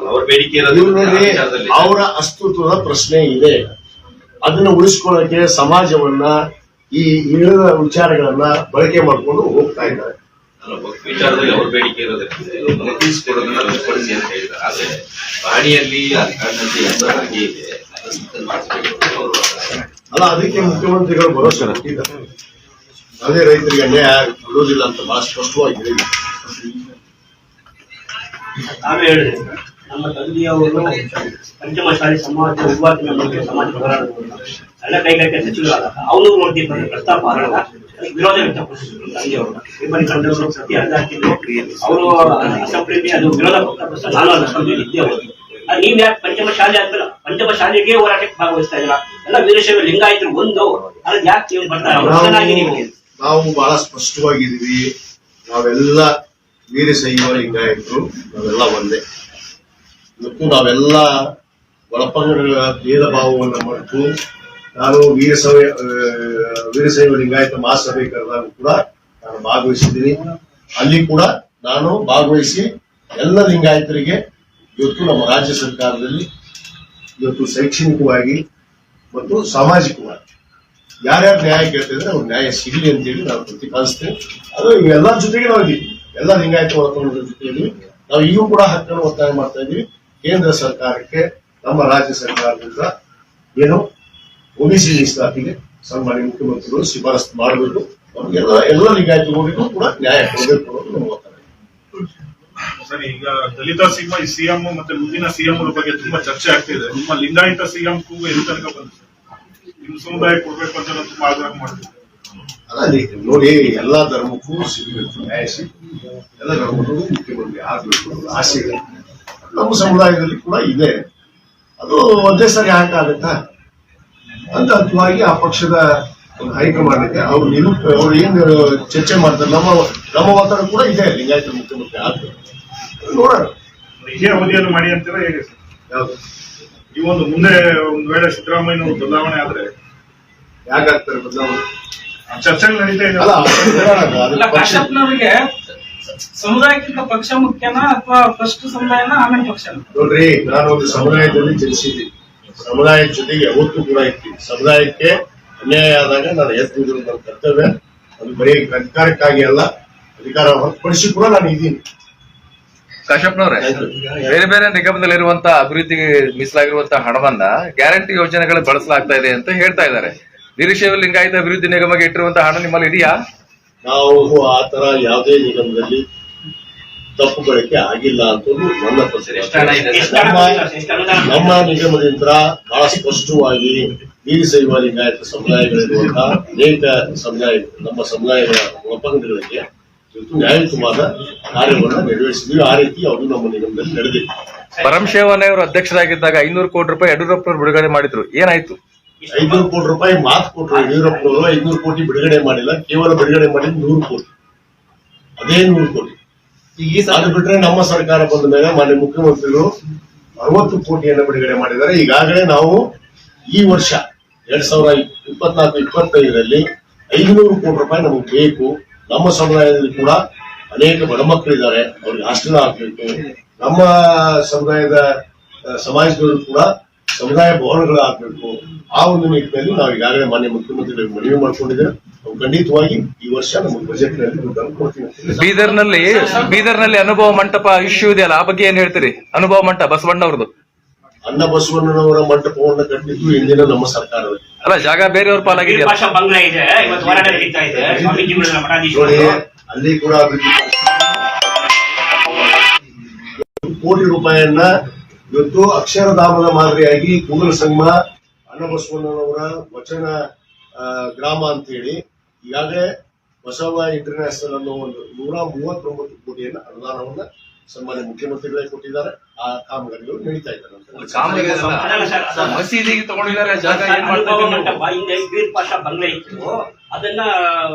ನೋಡಿ. ಅವರ ಅಸ್ತಿತ್ವದ ಪ್ರಶ್ನೆ ಇದೆ. ಅದನ್ನ ಉಳಿಸ್ಕೊಳ್ಳಕ್ಕೆ ಸಮಾಜವನ್ನ ಈ ಇಳಿದ ವಿಚಾರಗಳನ್ನ ಬಳಕೆ ಮಾಡ್ಕೊಂಡು ಹೋಗ್ತಾ ಇದ್ದಾರೆ. ವಿಚಾರದಲ್ಲಿ ಅವ್ರ ಬೇಡಿಕೆ ಅಂತ ಹೇಳಿದ್ದಾರೆ. ಆದ್ರೆ ಅಧಿಕಾರದಲ್ಲಿ ಇದೆ ಅವರು ಅಲ್ಲ ಅದಕ್ಕೆ ಮುಖ್ಯಮಂತ್ರಿಗಳು ಭರವಸೆ ಇದ್ದಾರೆ ಅದೇ ರೈತರಿಗೆ ಅನ್ಯಾಯ ಬಿಡೋದಿಲ್ಲ ಅಂತ ಬಹಳ ಸ್ಪಷ್ಟವಾಗಿ ಹೇಳಿದ್ದಾರೆ. ನಾವೇ ಹೇಳಿದೆ ನಮ್ಮ ತಂದೆಯವರು ಪಂಚಮಶಾಲಿ ಸಮಾಜ ಬಗ್ಗೆ ಸಮಾಜ ಹೋರಾಟಗಳು ಎಲ್ಲ ಕೈಗಾರಿಕೆ ಸಚಿವರಾದಾಗ ಅವರು ನೋಡಿ ಬಂದ ಪ್ರಸ್ತಾಪ ವಿರೋಧ ವ್ಯಕ್ತಪಡಿಸಿದ್ರು ತಂದೆಯವರು. ಕಂಡವರು ಪ್ರತಿ ಅರ್ಧ ಹಾಕಿದ್ರು ಅವರು ಅಸಂಪ್ರೀತಿ ಅದು ವಿರೋಧ ವ್ಯಕ್ತಪಡಿಸಿದ ನಾನು ಅದು ಅಸೆಂಬ್ಲಿಯಲ್ಲಿ ಇದ್ದೆ ಅವರು ಅದು ನೀವ್ ಯಾಕೆ ಪಂಚಮಶಾಲೆ ಆದ್ಮೇಲೆ ಪಂಚಮಶಾಲೆಗೆ ಹೋರಾಟಕ್ಕೆ ಭಾಗವಹಿಸ್ತಾ ಇದ್ರ ಎಲ್ಲ ವೀರಶೈವ ಲಿಂಗಾಯತರು ಒಂದು ಅದ್ ಯಾಕೆ ನೀವು ಬರ್ತಾ ಹೊಸದಾಗಿ ನೀವು ನಾವು ನಾವು ಬಹಳ ಸ್ಪಷ್ಟವಾಗಿದ್ದೀವಿ. ನಾವೆಲ್ಲ ವೀರಶೈವ ಲಿಂಗಾಯತರು ನಾವೆಲ್ಲ ಒಂದೇ. ಇವತ್ತು ನಾವೆಲ್ಲ ಒಳಪಂಗಡಗಳ ಭೇದ ಭಾವವನ್ನು ಮರೆತು, ನಾನು ವೀರಸಭೆ ವೀರಸೈವ ಲಿಂಗಾಯತ ಮಹಾಸಭೆ ಕರೆದಾಗ ಕೂಡ ನಾನು ಭಾಗವಹಿಸಿದ್ದೀನಿ. ಅಲ್ಲಿ ಕೂಡ ನಾನು ಭಾಗವಹಿಸಿ ಎಲ್ಲ ಲಿಂಗಾಯತರಿಗೆ ಇವತ್ತು ನಮ್ಮ ರಾಜ್ಯ ಸರ್ಕಾರದಲ್ಲಿ ಇವತ್ತು ಶೈಕ್ಷಣಿಕವಾಗಿ ಮತ್ತು ಸಾಮಾಜಿಕವಾಗಿ ಯಾರ್ಯಾರು ನ್ಯಾಯ ಕೇಳ್ತಿದ್ರೆ ಅವ್ರು ನ್ಯಾಯ ಸಿಗಲಿ ಅಂತೇಳಿ ನಾವು ಪ್ರತಿಪಾದಿಸ್ತೇವೆ ಅದು ಇವೆಲ್ಲರ ಜೊತೆಗೆ ನಾವು ಎಲ್ಲ ಲಿಂಗಾಯತ ಒಳಕೊಂಡ ಜೊತೆ ಇದ್ದೀವಿ ನಾವು ಈಗೂ ಕೂಡ ಹಕ್ಕನ್ನು ಒತ್ತಾಯ ಮಾಡ್ತಾ ಇದ್ದೀವಿ. ಕೇಂದ್ರ ಸರ್ಕಾರಕ್ಕೆ ನಮ್ಮ ರಾಜ್ಯ ಸರ್ಕಾರದಿಂದ ಏನು ಒಬಿಸಿ ಮೀಸಲಾತಿಗೆ ಸನ್ಮಾನ್ಯ ಮುಖ್ಯಮಂತ್ರಿಗಳು ಶಿಫಾರಸು ಮಾಡಬೇಕು. ಎಲ್ಲ ಎಲ್ಲ ಲಿಂಗಾಯತಗಳಿಗೂ ಕೂಡ ನ್ಯಾಯ ಕೊಡಬೇಕು ಅನ್ನೋದು ನಮ್ಮ ಒತ್ತಾಯ ಸರ್ ಈಗ ದಲಿತ ಸಿಂಹ ಈ ಸಿಎಂ ಮತ್ತೆ ಮುಂದಿನ ಸಿಎಂ ಬಗ್ಗೆ ತುಂಬಾ ಚರ್ಚೆ ಆಗ್ತಿದೆ ನಿಮ್ಮ ಲಿಂಗಾಯತ ಸಿಎಂ ಕೂಗು ಎಲ್ಲಿ ತನಕ ಬಂತು? ಸರ್ ನಿಮ್ಮ ಸಮುದಾಯ ಕೊಡ್ಬೇಕು ಅಂತ ನಾನು ತುಂಬಾ ಆಗ್ರಹ ಮಾಡ್ತಿದ್ದೆ ರೀ, ನೋಡಿ ಎಲ್ಲಾ ಧರ್ಮಕ್ಕೂ ಸಿಗಬೇಕು ನ್ಯಾಯ ಸಿಗಬೇಕು ಎಲ್ಲ ಧರ್ಮಕ್ಕೂ ಮುಖ್ಯಮಂತ್ರಿ ಆಗ್ಬೇಕು ಆಸೆಗಳು ಇದೆ ನಮ್ಮ ಸಮುದಾಯದಲ್ಲಿ ಕೂಡ ಇದೆ. ಅದು ಒಂದೇ ಸರಿ ಹಾಕಾಗತ್ತಾ ಅಂತ ಹಂತವಾಗಿ ಆ ಪಕ್ಷದ ಒಂದು ಹೈಕಮಾಂಡ್ ಇದೆ ಅವ್ರು ನಿರೂಪ ಅವ್ರು ಏನ್ ಚರ್ಚೆ ಮಾಡ್ತಾರೆ ನಮ್ಮ ನಮ್ಮ ಒತ್ತಡ ಕೂಡ ಇದೆ ಲಿಂಗಾಯತ ಮುಖ್ಯಮಂತ್ರಿ ಆದ್ರೆ. ನೋಡೋಣ. ಇದೇ ಅವಧಿಯನ್ನು ಮಾಡಿ ಅಂತಾರೆ ಹೇಗೆ ಸರ್? ಯಾವ್ದು? ಈ ಒಂದು ಮುಂದೆ ಒಂದ್ ವೇಳೆ ಸಿದ್ದರಾಮಯ್ಯ ಬದಲಾವಣೆ ಆದ್ರೆ? ಯಾಕಾಗ್ತಾರೆ ಬದಲಾವಣೆ? ಆ ಚರ್ಚೆಗಳು ನಡೀತಾ ಇದೆ. ಸಮುದಾಯಕ್ಕಿಂತ ಪಕ್ಷ ಮುಖ್ಯನಾ ಅಥವಾ ಫಸ್ಟ್ ಸಮುದಾಯನ ಆಮೇಲೆ ಪಕ್ಷ ನೋಡ್ರಿ ನಾನು ಒಂದು ಸಮುದಾಯದಲ್ಲಿ ಜನಿಸಿದ್ದೀನಿ. ಸಮುದಾಯದ ಜೊತೆಗೆ ಯಾವತ್ತೂ ಕೂಡ ಇರ್ತೀನಿ. ಸಮುದಾಯಕ್ಕೆ ಅನ್ಯಾಯ ಆದಾಗ ನಾನು ಎತ್ತಿದ್ರು ನನ್ನ ಕರ್ತವ್ಯ. ಅದು ಬರೀ ಅಧಿಕಾರಕ್ಕಾಗಿ ಅಲ್ಲ ಅಧಿಕಾರ ಹೊರತುಪಡಿಸಿ ಕೂಡ ನಾನು ಇದ್ದೀನಿ. ಕಶ್ಯಪ್ನವ್ರೆ ಬೇರೆ ಬೇರೆ ನಿಗಮದಲ್ಲಿರುವಂತ ಅಭಿವೃದ್ಧಿಗೆ ಮೀಸಲಾಗಿರುವಂತಹ ಹಣವನ್ನ ಗ್ಯಾರಂಟಿ ಯೋಜನೆಗಳು ಬಳಸಲಾಗ್ತಾ ಇದೆ ಅಂತ ಹೇಳ್ತಾ ಇದ್ದಾರೆ. ನಿರೀಕ್ಷೆಯಲ್ಲಿ ಲಿಂಗಾಯಿತ ಅಭಿವೃದ್ಧಿ ನಿಗಮಕ್ಕೆ ಇಟ್ಟಿರುವಂತಹ ಹಣ ನಿಮ್ಮಲ್ಲಿ ಇದೆಯಾ? ನಾವು ಆ ತರ ಯಾವುದೇ ನಿಗಮದಲ್ಲಿ ತಪ್ಪು ಬಳಕೆ ಆಗಿಲ್ಲ ಅಂತ ನನ್ನ ನಮ್ಮ ನಿಗಮದಿಂದ ಬಹಳ ಸ್ಪಷ್ಟವಾಗಿ ವೀರಶೈವ ಲಿಂಗಾಯತ ಸಮುದಾಯಗಳಿರುವಂತಹ ಅನೇಕ ಸಮುದಾಯ ನಮ್ಮ ಸಮುದಾಯಗಳ ಒಪ್ಪಂದಗಳಿಗೆ ಇವತ್ತು ನ್ಯಾಯಯುತವಾದ ಕಾರ್ಯವನ್ನು ನೆರವೇರಿಸಿದ್ವಿ ಆ ರೀತಿ ಅವರು ನಮ್ಮ ನಿಗಮದಲ್ಲಿ ನಡೆದಿತ್ತು ಪರಮಶಿವನೇ ಅವರು ಅಧ್ಯಕ್ಷರಾಗಿದ್ದಾಗ ಐನೂರು ಕೋಟಿ ರೂಪಾಯಿ ಯಡಿಯೂರಪ್ಪ ಬಿಡುಗಡೆ ಮಾಡಿದ್ರು. ಏನಾಯ್ತು? ಐನೂರು ಕೋಟಿ ರೂಪಾಯಿ ಮಾತು ಕೊಟ್ಟರು ಯಡಿಯೂರಪ್ಪನವರು ಐನೂರು ಕೋಟಿ ಬಿಡುಗಡೆ ಮಾಡಿಲ್ಲ ಕೇವಲ ಬಿಡುಗಡೆ ಮಾಡಿದ್ದು ನೂರು ಕೋಟಿ. ಅದೇ ನೂರು ಕೋಟಿ. ಈಗ ಈ ಸಾಲ ಬಿಟ್ರೆ ನಮ್ಮ ಸರ್ಕಾರ ಬಂದ ಮೇಲೆ ಮಾನ್ಯ ಮುಖ್ಯಮಂತ್ರಿಗಳು ಅರವತ್ತು ಕೋಟಿಯನ್ನು ಬಿಡುಗಡೆ ಮಾಡಿದ್ದಾರೆ. ಈಗಾಗಲೇ ನಾವು ಈ ವರ್ಷ ಎರಡ್ ಸಾವಿರದ ಇಪ್ಪತ್ನಾಲ್ಕು ಇಪ್ಪತ್ತೈದರಲ್ಲಿ ಐದುನೂರು ಕೋಟಿ ರೂಪಾಯಿ ನಮಗೆ ಬೇಕು. ನಮ್ಮ ಸಮುದಾಯದಲ್ಲಿ ಕೂಡ ಅನೇಕ ಬಡ ಮಕ್ಕಳಿದ್ದಾರೆ ಅವ್ರಿಗೆ ಹಾಸ್ಟೆಲ್ ಆಗ್ಬೇಕು. ನಮ್ಮ ಸಮುದಾಯದ ಸಮಾಜದವರು ಕೂಡ ಸಮುದಾಯ ಭವನಗಳಾಗಬೇಕು ಆಗ್ಬೇಕು ಆ ಒಂದು ನಿಟ್ಟಿನಲ್ಲಿ ನಾವು ಈಗಾಗಲೇ ಮಾನ್ಯ ಮುಖ್ಯಮಂತ್ರಿಗಳಿಗೆ ಮನವಿ ಮಾಡ್ಕೊಂಡಿದ್ದೇವೆ. ನಾವು ಖಂಡಿತವಾಗಿ ಈ ವರ್ಷ ನಮ್ಮ ಬಜೆಟ್ನಲ್ಲಿ ಬೀದರ್ನಲ್ಲಿ ಬೀದರ್ನಲ್ಲಿ ಅನುಭವ ಮಂಟಪ ಇಶ್ಯೂ ಇದೆಯಲ್ಲ ಆ ಬಗ್ಗೆ ಏನ್ ಹೇಳ್ತೀರಿ? ಅನುಭವ ಮಂಟಪ ಬಸವಣ್ಣವ್ರದ್ದು. ಅನ್ನ ಬಸವಣ್ಣನವರ ಮಂಟಪವನ್ನು ಕಟ್ಟಿದ್ದು ಇಂದಿನ ನಮ್ಮ ಸರ್ಕಾರ ಅಲ್ಲ ಜಾಗ ಬೇರೆಯವ್ರ ನೋಡಿ ಮಠಾಧೀಶರು. ಅಲ್ಲಿ ಕೂಡ ಅಭಿವೃದ್ಧಿ ಕೋಟಿ ರೂಪಾಯಿಯನ್ನ ಇವತ್ತು ಅಕ್ಷರಧಾಮದ ಮಾದರಿಯಾಗಿ ಕೂದಲ ಸಂಗಮ ಅನ್ನಬಸವಣ್ಣನವರ ವಚನ ಗ್ರಾಮ ಅಂತ ಹೇಳಿ ಈಗಾಗಲೇ ಬಸವ ಇಂಟರ್ನ್ಯಾಷನಲ್ ಅನ್ನೋ ಒಂದು ನೂರ ಮೂವತ್ತೊಂಬತ್ತು ಕೋಟಿಯನ್ನ ಅನುದಾನವನ್ನ ಸನ್ಮಾನ್ಯ ಮುಖ್ಯಮಂತ್ರಿಗಳೇ ಕೊಟ್ಟಿದ್ದಾರೆ. ಆ ಕಾಮಗಾರಿಗಳು ನಡೀತಾ ಇದ್ದಾರೆ ಮಸೀದಿಗೆ ತಗೊಂಡಿದ್ದಾರೆ ಬಂಗ್ಲೆ ಇತ್ತು. ಅದನ್ನ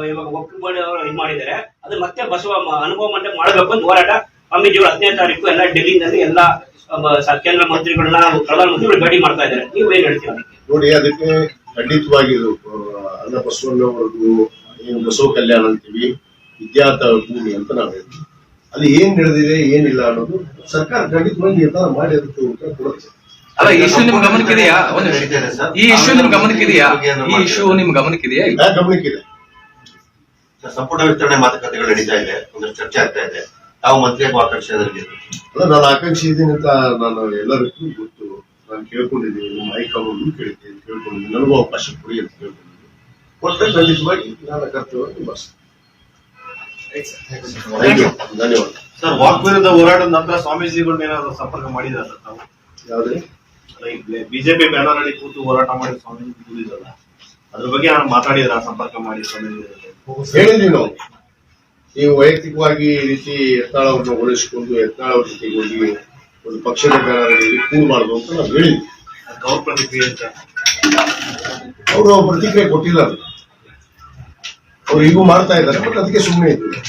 ಇವಾಗ ಒಕ್ಕುಬಡಿ ಅವರು ಇದು ಮಾಡಿದ್ದಾರೆ. ಅದು ಮತ್ತೆ ಬಸವ ಮ- ಅನುಭವ ಮಂಟಪ ಮಾಡಬೇಕು ಅಂತ ಹೋರಾಟ ಸ್ವಾಮೀಜಿಗಳು ಹದಿನೈದು ತಾರೀಕು ಎಲ್ಲ ಡೆಲ್ಲಿನಲ್ಲಿ ಎಲ್ಲ ಕೇಂದ್ರ ಮಂತ್ರಿಗಳನ್ನ ಪ್ರಧಾನಮಂತ್ರಿಗಳು ಭೇಟಿ ಮಾಡ್ತಾ ಇದ್ದಾರೆ. ನೀವು ಏನ್ ಹೇಳ್ತೀರಾ? ನೋಡಿ ಅದಕ್ಕೆ ಖಂಡಿತವಾಗಿ ಅನ್ನ ಬಸವಣ್ಣವರದ್ದು ಏನು ಬಸವ ಕಲ್ಯಾಣ ಅಂತೀವಿ ವಿದ್ಯಾರ್ಥ ಭೂಮಿ ಅಂತ ನಾವು ಹೇಳ್ತೀವಿ. ಅಲ್ಲಿ ಏನ್ ನಡೆದಿದೆ ಏನಿಲ್ಲ ಅನ್ನೋದು ಸರ್ಕಾರ ಖಂಡಿತವಾಗಿ ನಿರ್ಧಾರ ಮಾಡಿ ಅದಕ್ಕೆ ಉತ್ತರ ಕೊಡುತ್ತೆ. ಅಲ್ಲ ಈ ಇಶ್ಯೂ ನಿಮ್ ಗಮನಕ್ಕಿದೆಯಾ ಒಂದು. ಈ ಇಶ್ಯೂ ನಿಮ್ ಗಮನಕ್ಕಿದೆಯಾ ಈ ಇಶ್ಯೂ ನಿಮ್ ಗಮನಕ್ಕಿದೆಯಾ ಗಮನಕ್ಕಿದೆ ಸಂಪುಟ ವಿಸ್ತರಣೆ ಮಾತುಕತೆಗಳು ನಡೀತಾ ಇದೆ. ಒಂದು ಚರ್ಚೆ ಆಗ್ತಾ ಇದೆ. ತಾವು ಮಂತ್ರಿಯಾಗುವ ಆಕಾಂಕ್ಷೆ ಅಲ್ಲ ನಾನು ಆಕಾಂಕ್ಷೆ ಇದ್ದೀನಿ ಅಂತ ನಾನು ಎಲ್ಲರಿಗೂ ಗೊತ್ತು. ನಾನು ಕೇಳ್ಕೊಂಡಿದ್ದೀನಿ ನಿಮ್ಮ ಹೈಕಮಾಂಡ್ ಕೇಳಿದ್ದೀನಿ ಕೇಳ್ಕೊಂಡಿದ್ದೀನಿ. ನನಗೂ ಅವಕಾಶ ಕೊಡಿ ಅಂತ ಕೇಳ್ಕೊಂಡಿದ್ದೀನಿ. ಕೊಟ್ಟರೆ ಖಂಡಿತವಾಗಿ ನನ್ನ ಕರ್ತವ್ಯ ನಿಭಾಯಿಸ್ತೀನಿ. ಧನ್ಯವಾದ. ಸರ್ ವಾಕ್ ವಿರುದ್ಧ ಹೋರಾಟದ ನಂತರ ಸ್ವಾಮೀಜಿಗಳನ್ನ ಏನಾದ್ರು ಸಂಪರ್ಕ ಮಾಡಿದಾರ ಸರ್ ತಾವು ಯಾವ್ದ್ರಿ ಬಿಜೆಪಿ ಬ್ಯಾನರ್ ಅಲ್ಲಿ ಕೂತು ಹೋರಾಟ ಮಾಡಿ ಸ್ವಾಮೀಜಿ ಕೂತಿದ್ರಲ್ಲ ಅದ್ರ ಬಗ್ಗೆ ನಾನು ಮಾತಾಡಿದ್ರ ಸಂಪರ್ಕ ಮಾಡಿ ಸ್ವಾಮೀಜಿ ಹೇಳಿದ್ವಿ ನಾವು. ನೀವು ವೈಯಕ್ತಿಕವಾಗಿ ಈ ರೀತಿ ಯತ್ನಾಳವನ್ನು ಉಳಿಸಿಕೊಂಡು ಯತ್ನಾಳ ಅವ್ರ ಜೊತೆಗೆ ಹೋಗಿ ಒಂದು ಪಕ್ಷದ ಬೆಳವಣಿಗೆಯಲ್ಲಿ ಕೂಲ್ ಮಾಡುದು ಅಂತ ನಾವು ಹೇಳಿದ್ವಿ. ಅದಕ್ಕೆ ಅವ್ರ ಪ್ರತಿಕ್ರಿಯೆ ಅಂತ ಅವರು ಪ್ರತಿಕ್ರಿಯೆ ಕೊಟ್ಟಿಲ್ಲ. ಅವ್ರು ಈಗೂ ಮಾಡ್ತಾ ಇದ್ದಾರೆ ಬಟ್ ಅದಕ್ಕೆ ಸುಮ್ಮನೆ ಇದ್ವಿ.